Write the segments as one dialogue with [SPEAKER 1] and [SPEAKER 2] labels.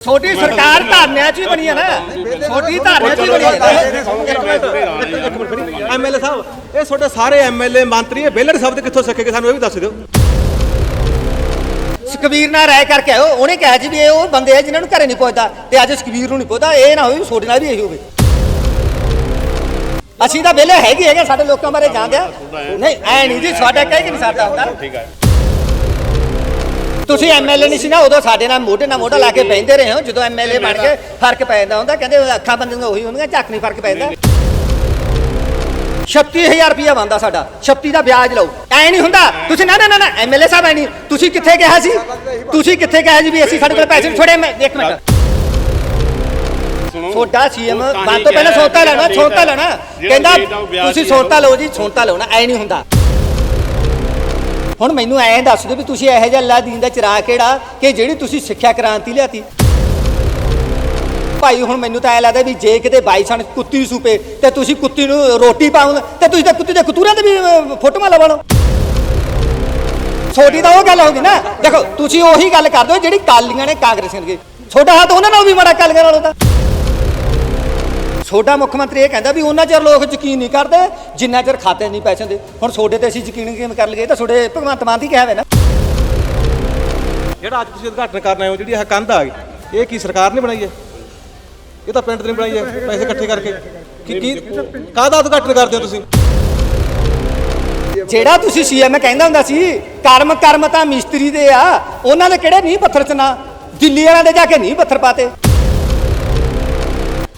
[SPEAKER 1] ਛੋਟੀ ਸਰਕਾਰ ਧਾਰਨਿਆਂ 'ਚ ਹੀ ਬਣੀ ਹੈ ਨਾ। ਛੋਟੀ ਧਾਰਨਿਆਂ 'ਚ ਹੀ ਬਣੀ ਹੈ।
[SPEAKER 2] ਐਮਐਲਏ ਸਾਹਿਬ ਇਹ ਤੁਹਾਡੇ ਸਾਰੇ ਐਮਐਲਏ ਮੰਤਰੀ ਇਹ ਵਿਹਲੜ ਸ਼ਬਦ ਕਿੱਥੋਂ ਸਿੱਖੇ ਸਾਨੂੰ ਇਹ ਵੀ ਦੱਸ ਦਿਓ।
[SPEAKER 1] ਸੁਖਬੀਰ ਨਾਲ ਰਾਏ ਕਰਕੇ ਆਇਓ। ਉਹਨੇ ਕਿਹਾ ਜੀ ਵੀ ਇਹ ਉਹ ਬੰਦੇ ਆ ਜਿਨ੍ਹਾਂ ਨੂੰ ਘਰੇ ਨਹੀਂ ਪਹੁੰਚਦਾ ਤੇ ਅੱਜ ਸੁਖਬੀਰ ਨੂੰ ਨਹੀਂ ਪਹੁੰਚਦਾ ਇਹ ਨਾ ਹੋਵੇ ਵੀ ਤੁਹਾਡੇ ਨਾਲ ਵੀ ਇਹੀ ਹੋਵੇ। ਅਸੀਂ ਤਾਂ ਵਿਹਲੇ ਹੈਗੇ ਹੈਗੇ ਸਾਡੇ ਲੋਕਾਂ ਬਾਰੇ ਜਾਣਦੇ ਆ। ਨਹੀਂ ਐ ਨਹੀਂ ਜੀ ਸਾਡਾ ਕਹਿ ਕੇ ਨਹੀਂ ਸਾਡਾ ਹੁੰਦਾ।
[SPEAKER 3] ਠੀਕ ਹੈ
[SPEAKER 1] ਤੁਸੀਂ ਐਮਐਲਏ ਨਹੀਂ ਸੀ ਨਾ ਉਦੋਂ ਸਾਡੇ ਨਾਲ ਮੋਢੇ ਨਾਲ ਮੋਢਾ ਲਾ ਕੇ ਬੈਠਦੇ ਰਹੇ ਹੋ ਜਦੋਂ ਐਮਐਲਏ ਬਣ ਕੇ ਫ਼ਰਕ ਪੈ ਜਾਂਦਾ ਹੁੰਦਾ ਕਹਿੰਦੇ ਅੱਖਾਂ ਬੰਦੀਆਂ ਉਹੀ ਹੁੰਦੀਆਂ ਝੱਕ ਨਹੀਂ ਫ਼ਰਕ ਪੈਂਦਾ। 36000 ਰੁਪਇਆ ਬੰਦਾ ਸਾਡਾ 36 ਦਾ ਵਿਆਜ ਲਓ। ਐ ਨਹੀਂ ਹੁੰਦਾ ਤੁਸੀਂ ਨਾ ਨਾ ਨਾ, ਐਮਐਲਏ ਸਾਹਿਬ ਐ ਨਹੀਂ ਤੁਸੀਂ ਕਿੱਥੇ ਕਿਹਾ ਸੀ? ਤੁਸੀਂ ਕਿੱਥੇ ਕਿਹਾ ਜੀ ਵੀ ਅਸੀਂ ਸਾਡੇ ਕੋਲ ਪੈਸੇ ਛੋੜੇ ਮੈਂ ਇੱਕ ਮਿੰਟ।
[SPEAKER 3] ਸੁਣੋ
[SPEAKER 1] ਛੋਟਾ ਸੀਐਮ ਬੰਦ ਤੋਂ ਪਹਿਲਾਂ ਸੌਤਾ ਲੈਣਾ ਸੌਤਾ ਲੈਣਾ। ਕਹਿੰਦਾ ਤੁਸੀਂ ਸੌਤਾ ਲਓ ਜੀ ਸੌਤਾ ਲਓ ਨਾ ਐ ਨਹੀਂ ਹੁੰਦਾ। ਹੁਣ ਮੈਨੂੰ ਐਂ ਦੱਸ ਦਿਓ ਵੀ ਤੁਸੀਂ ਇਹੋ ਜਿਹਾ ਅੱਲਾ ਦੀਨ ਦਾ ਚਿਰਾ ਕਿਹੜਾ ਕਿ ਜਿਹੜੀ ਤੁਸੀਂ ਸਿੱਖਿਆ ਕ੍ਰਾਂਤੀ ਲਿਆਤੀ? ਭਾਈ ਹੁਣ ਮੈਨੂੰ ਤਾਂ ਐ ਲੱਗਦਾ ਵੀ ਜੇ ਕਿਤੇ ਬਾਈ ਸਣ ਕੁੱਤੀ ਸੂਪੇ ਤੇ ਤੁਸੀਂ ਕੁੱਤੀ ਨੂੰ ਰੋਟੀ ਪਾਉਂ ਤੇ ਤੁਸੀਂ ਤਾਂ ਕੁੱਤੀ ਦੇ ਕਤੂਰਾਂ ਦੇ ਵੀ ਅਹ, ਫੋਟੋਆਂ ਲਵਾ ਲਓ ਛੋਟੀ ਤਾਂ ਉਹ ਗੱਲ ਹੋ ਗਈ ਨਾ। ਦੇਖੋ ਤੁਸੀਂ ਉਹੀ ਗੱਲ ਕਰਦੇ ਹੋ ਜਿਹੜੀ ਕਾਲੀਆਂ ਨੇ ਕਾਂਗਰਸੀਆਂ ਨੇ ਛੋਟਾ ਹੱਥ ਉਹਨਾਂ ਨਾਲ ਵੀ ਮਾੜਾ ਕਾਲੀਆਂ ਨਾਲ ਉਹਦਾ ਛੋਟਾ ਮੁੱਖ ਮੰਤਰੀ ਇਹ ਕਹਿੰਦਾ ਵੀ ਉਹਨਾਂ ਚਿਰ ਲੋਕ ਯਕੀਨ ਨਹੀਂ ਕਰਦੇ ਜਿੰਨਾ ਚਿਰ ਖਾਤੇ ਨਹੀਂ ਪੈਸੇ ਦੇ ਹੁਣ ਛੋਡੇ ਤੇ ਅਸੀਂ ਯਕੀਨ ਕਿਵੇਂ ਕਰ ਲਈਏ? ਇਹ ਤਾਂ ਛੋਡੇ ਭਗਵੰਤ ਮਾਨ ਦੀ ਕਿਹਾ ਹੋਇਆ ਨਾ।
[SPEAKER 2] ਜਿਹੜਾ ਅੱਜ ਤੁਸੀਂ ਉਦਘਾਟਨ ਕਰਨ ਆਏ ਹੋ ਜਿਹੜੀ ਇਹ ਕੰਧ ਆ ਗਈ ਇਹ ਕੀ ਸਰਕਾਰ ਨੇ ਬਣਾਈ ਹੈ? ਇਹ ਤਾਂ ਪਿੰਡ ਨੇ ਬਣਾਈ ਹੈ ਪੈਸੇ ਇਕੱਠੇ ਕਰਕੇ। ਕੀ ਕੀ ਕਾਹਦਾ ਉਦਘਾਟਨ ਕਰਦੇ ਹੋ ਤੁਸੀਂ?
[SPEAKER 1] ਜਿਹੜਾ ਤੁਸੀਂ ਸੀਐਮ ਕਹਿੰਦਾ ਹੁੰਦਾ ਸੀ ਕਰਮ ਕਰਮ ਤਾਂ ਮਿਸਤਰੀ ਦੇ ਆ ਉਹਨਾਂ ਦੇ ਕਿਹੜੇ ਨਹੀਂ ਪੱਥਰ ਚ ਨਾ? ਦਿੱਲੀ ਵਾਲਿਆਂ ਦੇ ਜਾ ਕੇ ਨਹੀਂ ਪੱਥਰ ਪਾਤੇ।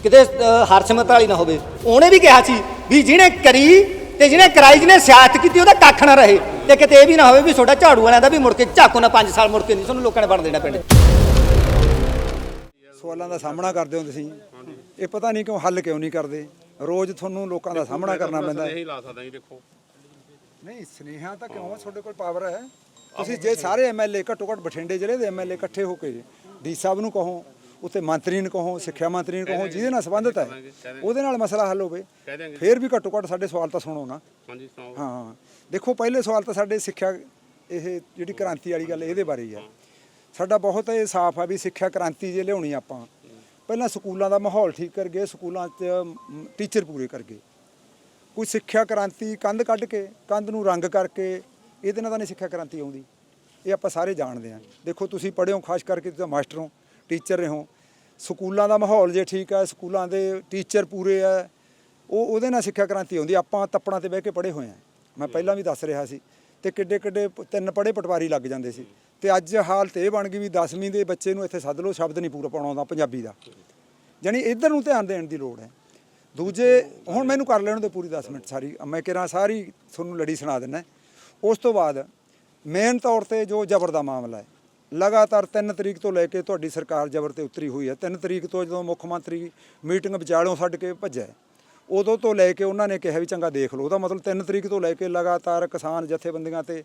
[SPEAKER 1] ਕਿਤੇ ਅਹ, ਹਰਸਿਮਰਤ ਵਾਲੀ ਨਾ ਹੋਵੇ। ਉਹਨੇ ਵੀ ਕਿਹਾ ਸੀ ਵੀ ਜਿਹਨੇ ਕਰੀ ਤੇ ਜਿਹਨੇ ਕਰਾਈ ਜਿਹਨੇ ਸਿਆਸਤ ਕੀਤੀ ਉਹਦਾ ਕੱਖ ਨਾ ਰਹੇ। ਤੇ ਕਿਤੇ ਇਹ ਵੀ ਨਾ ਹੋਵੇ ਵੀ ਤੁਹਾਡਾ ਝਾੜੂ ਵਾਲਿਆਂ ਦਾ ਵੀ ਮੁੜ ਕੇ ਝਾਕੋ ਨਾ 5 ਸਾਲ ਮੁੜ ਕੇ ਨਹੀਂ ਤੁਹਾਨੂੰ ਲੋਕਾਂ ਨੇ ਬਣ ਦੇਣਾ ਪਿੰਡ।
[SPEAKER 4] ਸਵਾਲਾਂ ਦਾ ਸਾਹਮਣਾ ਕਰਦੇ ਹੋ ਤੁਸੀਂ ਇਹ ਪਤਾ ਨਹੀਂ ਕਿਉਂ ਹੱਲ ਕਿਉਂ ਨਹੀਂ ਕਰਦੇ। ਰੋਜ਼ ਤੁਹਾਨੂੰ ਲੋਕਾਂ ਦਾ ਸਾਹਮਣਾ ਕਰਨਾ ਪੈਂਦਾ। ਹੈ।
[SPEAKER 3] ਇਹੀ ਲਾ ਸਕਦਾ ਜੀ ਦੇਖੋ।
[SPEAKER 4] ਨਹੀਂ ਸਨੇਹਾ ਤਾਂ ਕਿਉਂ ਤੁਹਾਡੇ ਕੋਲ ਪਾਵਰ ਹੈ। ਤੁਸੀਂ ਜੇ ਸਾਰੇ ਐਮਐਲਏ ਘੱਟੋ ਘੱਟ ਬਠਿੰਡੇ ਜ਼ਿਲ੍ਹੇ ਦੇ ਐਮਐਲਏ ਇਕੱਠੇ ਹੋ ਕੇ ਡੀ ਸਾਹਿਬ ਨੂੰ ਕਹੋ ਉੱਤੇ ਮੰਤਰੀ ਨੂੰ ਕਹੋ ਸਿੱਖਿਆ ਮੰਤਰੀ ਨੂੰ ਕਹੋ ਜਿਹਦੇ ਨਾਲ ਸੰਬੰਧਿਤ ਹੈ ਉਹਦੇ ਨਾਲ ਮਸਲਾ ਹੱਲ ਹੋਵੇ ਫੇਰ ਵੀ ਘੱਟੋ ਘੱਟ ਸਾਡੇ ਸਵਾਲ ਤਾਂ ਸੁਣੋ ਨਾ।
[SPEAKER 3] ਹਾਂਜੀ ਸੁਣਾਓ।
[SPEAKER 4] ਹਾਂ ਦੇਖੋ ਪਹਿਲੇ ਸਵਾਲ ਤਾਂ ਸਾਡੇ ਸਿੱਖਿਆ ਇਹ ਜਿਹੜੀ ਕ੍ਰਾਂਤੀ ਵਾਲੀ ਗੱਲ ਇਹਦੇ ਬਾਰੇ ਹੀ ਆ ਸਾਡਾ ਬਹੁਤ ਇਹ ਸਾਫ਼ ਆ ਵੀ ਸਿੱਖਿਆ ਕ੍ਰਾਂਤੀ ਜੇ ਲਿਆਉਣੀ ਆਪਾਂ ਪਹਿਲਾਂ ਸਕੂਲਾਂ ਦਾ ਮਾਹੌਲ ਠੀਕ ਕਰ ਗਏ ਸਕੂਲਾਂ 'ਚ ਟੀਚਰ ਪੂਰੇ ਕਰ ਗਏ। ਕੋਈ ਸਿੱਖਿਆ ਕ੍ਰਾਂਤੀ ਕੰਧ ਕੱਢ ਕੇ ਕੰਧ ਨੂੰ ਰੰਗ ਕਰਕੇ ਇਹਦੇ ਨਾਲ ਤਾਂ ਨਹੀਂ ਸਿੱਖਿਆ ਕ੍ਰਾਂਤੀ ਆਉਂਦੀ। ਇਹ ਆਪਾਂ ਸਾਰੇ ਜਾਣਦੇ ਹਾਂ ਦੇਖੋ ਤੁਸੀਂ ਪੜ੍ਹੇ ਹੋ ਖਾਸ ਕਰਕੇ ਤੁਸੀਂ ਮਾਸਟਰ ਹੋ। ਟੀਚਰ ਰਹੇ ਹੋ ਸਕੂਲਾਂ ਦਾ ਮਾਹੌਲ ਜੇ ਠੀਕ ਹੈ ਸਕੂਲਾਂ ਦੇ ਟੀਚਰ ਪੂਰੇ ਆ ਉਹ ਉਹਦੇ ਨਾਲ ਸਿੱਖਿਆ ਕ੍ਰਾਂਤੀ ਆਉਂਦੀ ਆਪਾਂ ਤੱਪੜਾਂ ਤੇ ਬਹਿ ਕੇ ਪੜ੍ਹੇ ਹੋਏ ਆ। ਮੈਂ ਪਹਿਲਾਂ ਵੀ ਦੱਸ ਰਿਹਾ ਸੀ ਤੇ ਕਿੱਡੇ ਕਿੱਡੇ ਤਿੰਨ ਪੜ੍ਹੇ ਪਟਵਾਰੀ ਲੱਗ ਜਾਂਦੇ ਸੀ। ਤੇ ਅੱਜ ਹਾਲਤ ਇਹ ਬਣ ਗਈ ਵੀ 10ਵੀਂ ਦੇ ਬੱਚੇ ਨੂੰ ਇੱਥੇ ਸੱਦ ਲਓ ਸ਼ਬਦ ਨਹੀਂ ਪੂਰਾ ਪਾਉਣਾ ਆਉਂਦਾ ਪੰਜਾਬੀ ਦਾ। ਜਾਣੀ ਇੱਧਰ ਨੂੰ ਧਿਆਨ ਦੇਣ ਦੀ ਲੋੜ ਹੈ। ਦੂਜੇ ਹੁਣ ਮੈਨੂੰ ਕਰ ਲੈਣ ਦੇ ਪੂਰੀ 10 ਮਿੰਟ ਸਾਰੀ। ਮੈਂ ਕਿਹਾ ਸਾਰੀ ਤੁਹਾਨੂੰ ਲੜੀ ਸੁਣਾ ਦਿੰਦਾ। ਉਸ ਤੋਂ ਬਾਅਦ ਮੇਨ ਤੌਰ ਤੇ ਜੋ ਜ਼ਬਰ ਦਾ ਮਾਮਲਾ ਹੈ ਲਗਾਤਾਰ 3 ਤਰੀਕ ਤੋਂ ਲੈ ਕੇ ਤੁਹਾਡੀ ਸਰਕਾਰ ਜ਼ਬਰ ਤੇ ਉਤਰੀ ਹੋਈ ਹੈ। 3 ਤਰੀਕ ਤੋਂ ਜਦੋਂ ਮੁੱਖ ਮੰਤਰੀ ਮੀਟਿੰਗ ਵਿਚਾਲਿਓਂ ਛੱਡ ਕੇ ਭੱਜਿਆ ਉਦੋਂ ਤੋਂ ਲੈ ਕੇ ਉਹਨਾਂ ਨੇ ਕਿਹਾ ਵੀ ਚੰਗਾ ਦੇਖ ਲਓ। ਉਹਦਾ ਮਤਲਬ 3 ਤਰੀਕ ਤੋਂ ਲੈ ਕੇ ਲਗਾਤਾਰ ਕਿਸਾਨ ਜਥੇਬੰਦੀਆਂ ਤੇ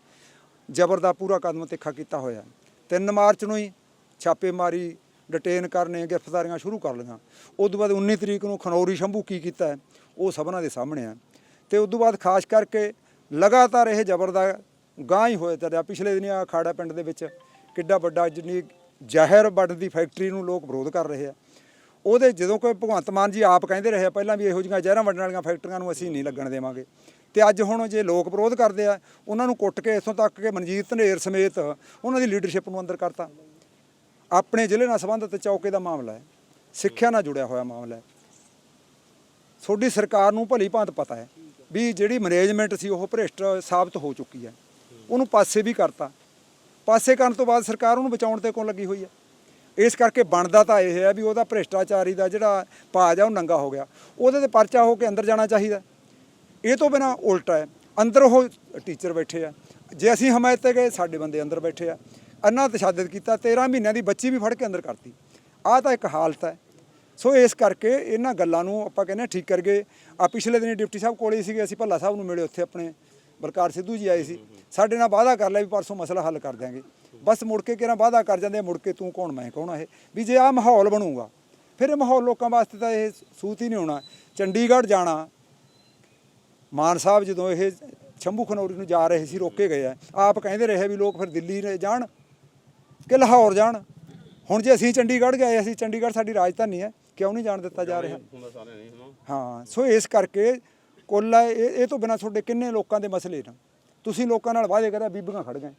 [SPEAKER 4] ਜ਼ਬਰ ਦਾ ਪੂਰਾ ਕਦਮ ਤਿੱਖਾ ਕੀਤਾ ਹੋਇਆ 3 ਮਾਰਚ ਨੂੰ ਹੀ ਛਾਪੇਮਾਰੀ, ਡਿਟੇਨ ਕਰਨੇ, ਗ੍ਰਿਫਤਾਰੀਆਂ ਸ਼ੁਰੂ ਕਰ ਲਈਆਂ। ਉਸ ਤੋਂ ਬਾਅਦ 19 ਤਰੀਕ ਨੂੰ ਖਨੌਰੀ ਸ਼ੰਭੂ ਕੀ ਕੀਤਾ ਉਹ ਸਭਨਾਂ ਦੇ ਸਾਹਮਣੇ ਆ ਤੇ ਉਸ ਤੋਂ ਬਾਅਦ ਖਾਸ ਕਰਕੇ ਲਗਾਤਾਰ ਇਹ ਜ਼ਬਰ ਦਾ ਗਾਂ ਹੀ ਹੋਇਆ ਚੱਲਿਆ। ਪਿਛਲੇ ਦਿਨੀ ਆ ਖਾੜਾ ਪਿੰਡ ਦੇ ਵਿੱਚ ਕਿੱਡਾ ਵੱਡਾ ਜਿੰਨੀ ਜ਼ਹਿਰ ਵੱਢ ਦੀ ਫੈਕਟਰੀ ਨੂੰ ਲੋਕ ਵਿਰੋਧ ਕਰ ਰਹੇ ਆ। ਉਹਦੇ ਜਦੋਂ ਕੋਈ ਭਗਵੰਤ ਮਾਨ ਜੀ ਆਪ ਕਹਿੰਦੇ ਰਹੇ ਆ, ਪਹਿਲਾਂ ਵੀ ਇਹੋ ਜਿਹੀਆਂ ਜ਼ਹਿਰਾਂ ਵੱਢਣ ਵਾਲੀਆਂ ਫੈਕਟਰੀਆਂ ਨੂੰ ਅਸੀਂ ਨਹੀਂ ਲੱਗਣ ਦੇਵਾਂਗੇ। ਤੇ ਅੱਜ ਹੁਣ ਜੇ ਲੋਕ ਵਿਰੋਧ ਕਰਦੇ ਆ, ਉਹਨਾਂ ਨੂੰ ਕੁੱਟ ਕੇ ਇੱਥੋਂ ਤੱਕ ਕਿ ਮਨਜੀਤ ਧਨੇਰ ਸਮੇਤ ਉਹਨਾਂ ਦੀ ਲੀਡਰਸ਼ਿਪ ਨੂੰ ਅੰਦਰ ਕਰਤਾ। ਆਪਣੇ ਜ਼ਿਲ੍ਹੇ ਨਾਲ ਸੰਬੰਧਿਤ ਚੌਕੇ ਦਾ ਮਾਮਲਾ ਹੈ, ਸਿੱਖਿਆ ਨਾਲ ਜੁੜਿਆ ਹੋਇਆ ਮਾਮਲਾ ਹੈ। ਤੁਹਾਡੀ ਸਰਕਾਰ ਨੂੰ ਭਲੀ ਭਾਂਤ ਪਤਾ ਹੈ ਵੀ ਜਿਹੜੀ ਮੈਨੇਜਮੈਂਟ ਸੀ, ਉਹ ਭ੍ਰਿਸ਼ਟ ਸਾਬਤ ਹੋ ਚੁੱਕੀ ਹੈ। ਉਹਨੂੰ ਪਾਸੇ ਵੀ ਕਰਤਾ। ਪਾਸੇ ਕਰਨ ਤੋਂ ਬਾਅਦ ਸਰਕਾਰ ਉਹਨੂੰ ਬਚਾਉਣ ਤੇ ਕੋਲ ਲੱਗੀ ਹੋਈ ਹੈ। ਇਸ ਕਰਕੇ ਬਣਦਾ ਤਾਂ ਇਹ ਹੈ ਵੀ ਉਹਦਾ ਭ੍ਰਿਸ਼ਟਾਚਾਰੀ ਦਾ ਜਿਹੜਾ ਭਾਜ ਆ ਉਹ ਨੰਗਾ ਹੋ ਗਿਆ। ਉਹਦੇ ਤੇ ਪਰਚਾ ਹੋ ਕੇ ਅੰਦਰ ਜਾਣਾ ਚਾਹੀਦਾ। ਇਹ ਤੋਂ ਬਿਨਾ ਉਲਟਾ ਹੈ। ਅੰਦਰ ਉਹ ਟੀਚਰ ਬੈਠੇ ਆ। ਜੇ ਅਸੀਂ ਹਮਾਇਤ ਤੇ ਗਏ, ਸਾਡੇ ਬੰਦੇ ਅੰਦਰ ਬੈਠੇ ਆ। ਅੰਨਾ ਤਸ਼ੱਦਦ ਕੀਤਾ 13 ਮਹੀਨਿਆਂ ਦੀ ਬੱਚੀ ਵੀ ਫੜ ਕੇ ਅੰਦਰ ਕਰਤੀ। ਆਹ ਤਾਂ ਇੱਕ ਹਾਲਤ ਹੈ। ਸੋ ਇਸ ਕਰਕੇ ਇਹਨਾਂ ਗੱਲਾਂ ਨੂੰ ਆਪਾਂ ਕਹਿੰਦੇ ਹਾਂ ਠੀਕ ਕਰ ਗਏ ਆ ਪਿਛਲੇ ਦਿਨੀ ਡਿਪਟੀ ਸਾਹਿਬ ਕੋਲੇ ਸੀਗੇ, ਅਸੀਂ ਭੱਲਾ ਸਾਹਿਬ ਨੂੰ ਮਿਲੇ ਉੱਥੇ ਆਪਣੇ ਬਲਕਾਰ ਸਿੱਧੂ ਜੀ ਆਏ ਸੀ। ਸਾਡੇ ਨਾਲ ਵਾਅਦਾ ਕਰ ਲਿਆ ਵੀ ਪਰਸੋਂ ਮਸਲਾ ਹੱਲ ਕਰ ਦਿਆਂਗੇ। ਬਸ ਮੁੜ ਕੇ ਕਿਹੜਾ ਵਾਅਦਾ ਕਰ ਜਾਂਦੇ ਆ, ਮੁੜ ਕੇ ਤੂੰ ਕੌਣ ਮੈਂ ਕੌਣ ਆ ਇਹ? ਵੀ ਜੇ ਆਹ ਮਾਹੌਲ ਬਣੂਗਾ ਫਿਰ ਇਹ ਮਾਹੌਲ ਲੋਕਾਂ ਵਾਸਤੇ ਤਾਂ ਇਹ ਸੂਤ ਹੀ ਨਹੀਂ ਹੋਣਾ। ਚੰਡੀਗੜ੍ਹ ਜਾਣਾ ਮਾਨ ਸਾਹਿਬ ਜਦੋਂ ਇਹ ਸ਼ੰਭੂ ਖਨੌਰੀ ਨੂੰ ਜਾ ਰਹੇ ਸੀ ਰੋਕੇ ਗਏ ਆ। ਆਪ ਕਹਿੰਦੇ ਰਹੇ ਵੀ ਲੋਕ ਫਿਰ ਦਿੱਲੀ ਨੇ ਜਾਣ ਕਿ ਲਾਹੌਰ ਜਾਣ। ਹੁਣ ਜੇ ਅਸੀਂ ਚੰਡੀਗੜ੍ਹ ਗਏ ਅਸੀਂ ਚੰਡੀਗੜ੍ਹ ਸਾਡੀ ਰਾਜਧਾਨੀ ਹੈ ਕਿਉਂ ਨਹੀਂ ਜਾਣ ਦਿੱਤਾ ਜਾ ਰਿਹਾ? ਹਾਂ ਸੋ ਇਸ ਕਰਕੇ ਕੁੱਲ ਹੈ, ਇਹ ਇਹ ਤੋਂ ਬਿਨਾਂ ਤੁਹਾਡੇ ਕਿੰਨੇ ਲੋਕਾਂ ਦੇ ਮਸਲੇ ਨੇ? ਤੁਸੀਂ ਲੋਕਾਂ ਨਾਲ ਵਾਅਦੇ ਕਰਿਆ ਬੀਬੀਆਂ ਖੜ ਗਏ।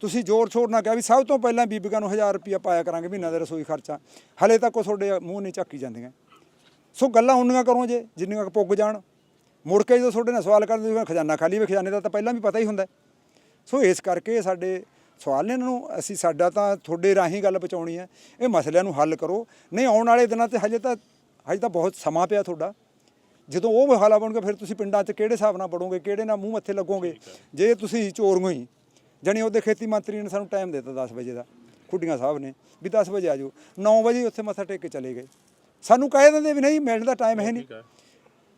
[SPEAKER 4] ਤੁਸੀਂ ਜ਼ੋਰ ਸ਼ੋਰ ਨਾਲ ਕਿਹਾ ਵੀ ਸਭ ਤੋਂ ਪਹਿਲਾਂ ਬੀਬੀਆਂ ਨੂੰ 1000 ਰੁਪਇਆ ਪਾਇਆ ਕਰਾਂਗੇ ਮਹੀਨਾ ਦਾ ਰਸੋਈ ਖਰਚਾ। ਹਲੇ ਤੱਕ ਉਹ ਤੁਹਾਡੇ ਮੂੰਹ ਨਹੀਂ ਚੱਕੀ ਜਾਂਦੀਆਂ। ਸੋ ਗੱਲਾਂ ਉਨੀਆਂ ਕਰੋ ਜੇ ਜਿੰਨੀਆਂ ਪੁੱਗ ਜਾਣ। ਮੁੜ ਕੇ ਜਦੋਂ ਤੁਹਾਡੇ ਨਾਲ ਸਵਾਲ ਕਰਦੇ ਹੋ ਖਜ਼ਾਨਾ ਖਾਲੀ ਵੀ ਖਜ਼ਾਨੇ ਦਾ ਤਾਂ ਪਹਿਲਾਂ ਵੀ ਪਤਾ ਹੀ ਹੁੰਦਾ। ਸੋ ਇਸ ਕਰਕੇ ਸਾਡੇ ਸਵਾਲ ਨੇ ਇਹਨਾਂ ਨੂੰ ਅਸੀਂ ਸਾਡਾ ਤਾਂ ਤੁਹਾਡੇ ਰਾਹੀਂ ਗੱਲ ਪਹੁੰਚਾਉਣੀ ਹੈ। ਇਹ ਮਸਲਿਆਂ ਨੂੰ ਹੱਲ ਕਰੋ। ਨਹੀਂ ਆਉਣ ਵਾਲੇ ਦਿਨਾਂ ਤੇ ਹਜੇ ਤਾਂ ਹਜੇ ਤਾਂ ਬਹੁਤ ਸਮਾਂ ਪਿਆ ਤੁਹਾਡਾ। ਜਦੋਂ ਉਹ ਹਾਲਾ ਬਣੂਗਾ ਫਿਰ ਤੁਸੀਂ ਪਿੰਡਾਂ 'ਚ ਕਿਹੜੇ ਹਿਸਾਬ ਨਾਲ ਵੜੋਗੇ ਕਿਹੜੇ ਨਾਲ ਮੂੰਹ ਮੱਥੇ ਲੱਗੋਗੇ? ਜੇ ਤੁਸੀਂ ਚੋਰੀਆਂ ਹੀ ਜਣੀ ਉਹਦੇ ਖੇਤੀ ਮੰਤਰੀ ਨੇ ਸਾਨੂੰ ਟਾਈਮ ਦਿੱਤਾ 10 ਵਜੇ ਦਾ ਖੁੱਡੀਆਂ ਸਾਹਿਬ ਨੇ ਵੀ 10 ਵਜੇ ਆ ਜਾਓ। 9 ਵਜੇ ਉੱਥੇ ਮੱਥਾ ਟੇਕ ਕੇ ਚਲੇ ਗਏ। ਸਾਨੂੰ ਕਹਿ ਦਿੰਦੇ ਵੀ ਨਹੀਂ ਮਿਲਣ ਦਾ ਟਾਈਮ ਹੈ ਨਹੀਂ।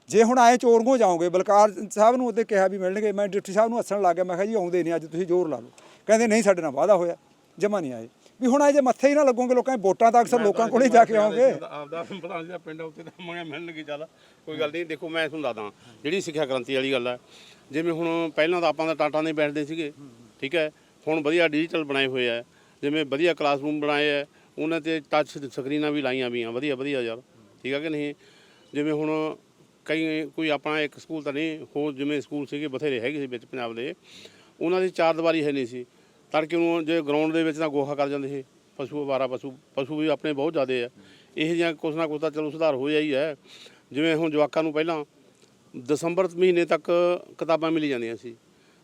[SPEAKER 4] ਜੇ ਹੁਣ ਆਏ ਚੋਰ ਹੋ ਜਾਓਗੇ ਬਲਕਾਰ ਸਾਹਿਬ ਨੂੰ ਉਹਦੇ ਕਿਹਾ ਵੀ ਮਿਲਣਗੇ ਮੈਂ ਡਿਪਟੀ ਸਾਹਿਬ ਨੂੰ ਹੱਸਣ ਲੱਗ ਗਿਆ ਮੈਂ ਕਿਹਾ ਜੀ ਆਉਂਦੇ ਨਹੀਂ ਅੱਜ ਤੁਸੀਂ ਜ਼ੋਰ ਲਾ ਲਓ। ਕਹਿੰਦੇ ਨਹੀਂ ਸਾਡੇ ਨਾਲ ਵਾਅਦਾ ਹੋਇਆ ਜਮਾ ਨਹੀਂ ਆਏ। ਵੀ ਹੁਣ ਆਏ ਜੇ ਮੱਥੇ ਹੀ ਨਾ ਲੱਗੋਗੇ ਲੋਕਾਂ ਦੇ ਵੋਟਾਂ ਤਾਂ ਅਕਸਰ ਲੋਕਾਂ ਕੋਲ ਹੀ ਜਾ ਕੇ ਆਓਗੇ।
[SPEAKER 3] ਆਪਦਾ ਪ੍ਰਧਾਨ ਜਿਹੜਾ ਪਿੰਡ ਉੱਤੇ ਤਾਂ ਮੰਗਿਆ ਮਿਲਣਗੇ ਚੱਲ ਕੋਈ ਗੱਲ ਨਹੀਂ ਦੇਖੋ ਮੈਂ ਤੁਹਾਨੂੰ ਦੱਸਦਾ ਜਿਹੜੀ ਸਿੱਖਿਆ ਕ੍ਰਾਂਤੀ ਵਾਲੀ ਗੱਲ ਹੈ ਜਿਵੇਂ ਹੁਣ ਪਹਿਲਾਂ ਤਾਂ ਆਪਾਂ ਤਾਂ ਟਾਟਾਂ ਦੇ ਬੈਠਦੇ ਸੀਗੇ ਠੀਕ ਹੈ ਹੁਣ ਵਧੀਆ ਡਿਜੀਟਲ ਬਣਾਏ ਹੋਏ ਆ ਜਿਵੇਂ ਵਧੀਆ ਕਲਾਸਰੂਮ ਬਣਾਏ ਆ ਉਹਨਾਂ ਤੇ ਟੱਚ ਸਕਰੀਨਾਂ ਵੀ ਲਾਈਆਂ ਵੀਆਂ ਵਧੀਆ ਵਧੀਆ ਯਾਰ ਠੀਕ ਹੈ ਕਿ ਨਹੀਂ? ਜਿਵੇਂ ਹੁਣ ਕਈ ਕੋਈ ਆਪਣਾ ਇੱਕ ਸਕੂਲ ਤਾਂ ਨਹੀਂ ਹੋਰ ਜਿਵੇਂ ਸਕੂਲ ਸੀਗੇ ਬਥੇਰੇ ਹੈਗੇ ਸੀ ਵਿੱਚ ਪੰਜਾਬ ਦੇ ਉਹਨਾਂ ਦੀ ਚਾਰ ਦੀਵਾਰੀ ਹੈ ਨਹੀਂ ਸੀ। ਤੜਕੇ ਨੂੰ ਜੇ ਗਰਾਊਂਡ ਦੇ ਵਿੱਚ ਤਾਂ ਗੋਹਾ ਕਰ ਜਾਂਦੇ ਸੀ ਪਸ਼ੂ ਅਵਾਰਾ ਪਸ਼ੂ ਪਸ਼ੂ ਵੀ ਆਪਣੇ ਬਹੁਤ ਜ਼ਿਆਦੇ ਆ। ਇਹ ਜਿਹਾ ਕੁਛ ਨਾ ਕੁਛ ਤਾਂ ਚਲੋ ਸੁਧਾਰ ਹੋਇਆ ਹੀ ਹੈ। ਜਿਵੇਂ ਹੁਣ ਜਵਾਕਾਂ ਨੂੰ ਪਹਿਲਾਂ ਦਸੰਬਰ ਮਹੀਨੇ ਤੱਕ ਕਿਤਾਬਾਂ ਮਿਲ ਜਾਂਦੀਆਂ ਸੀ।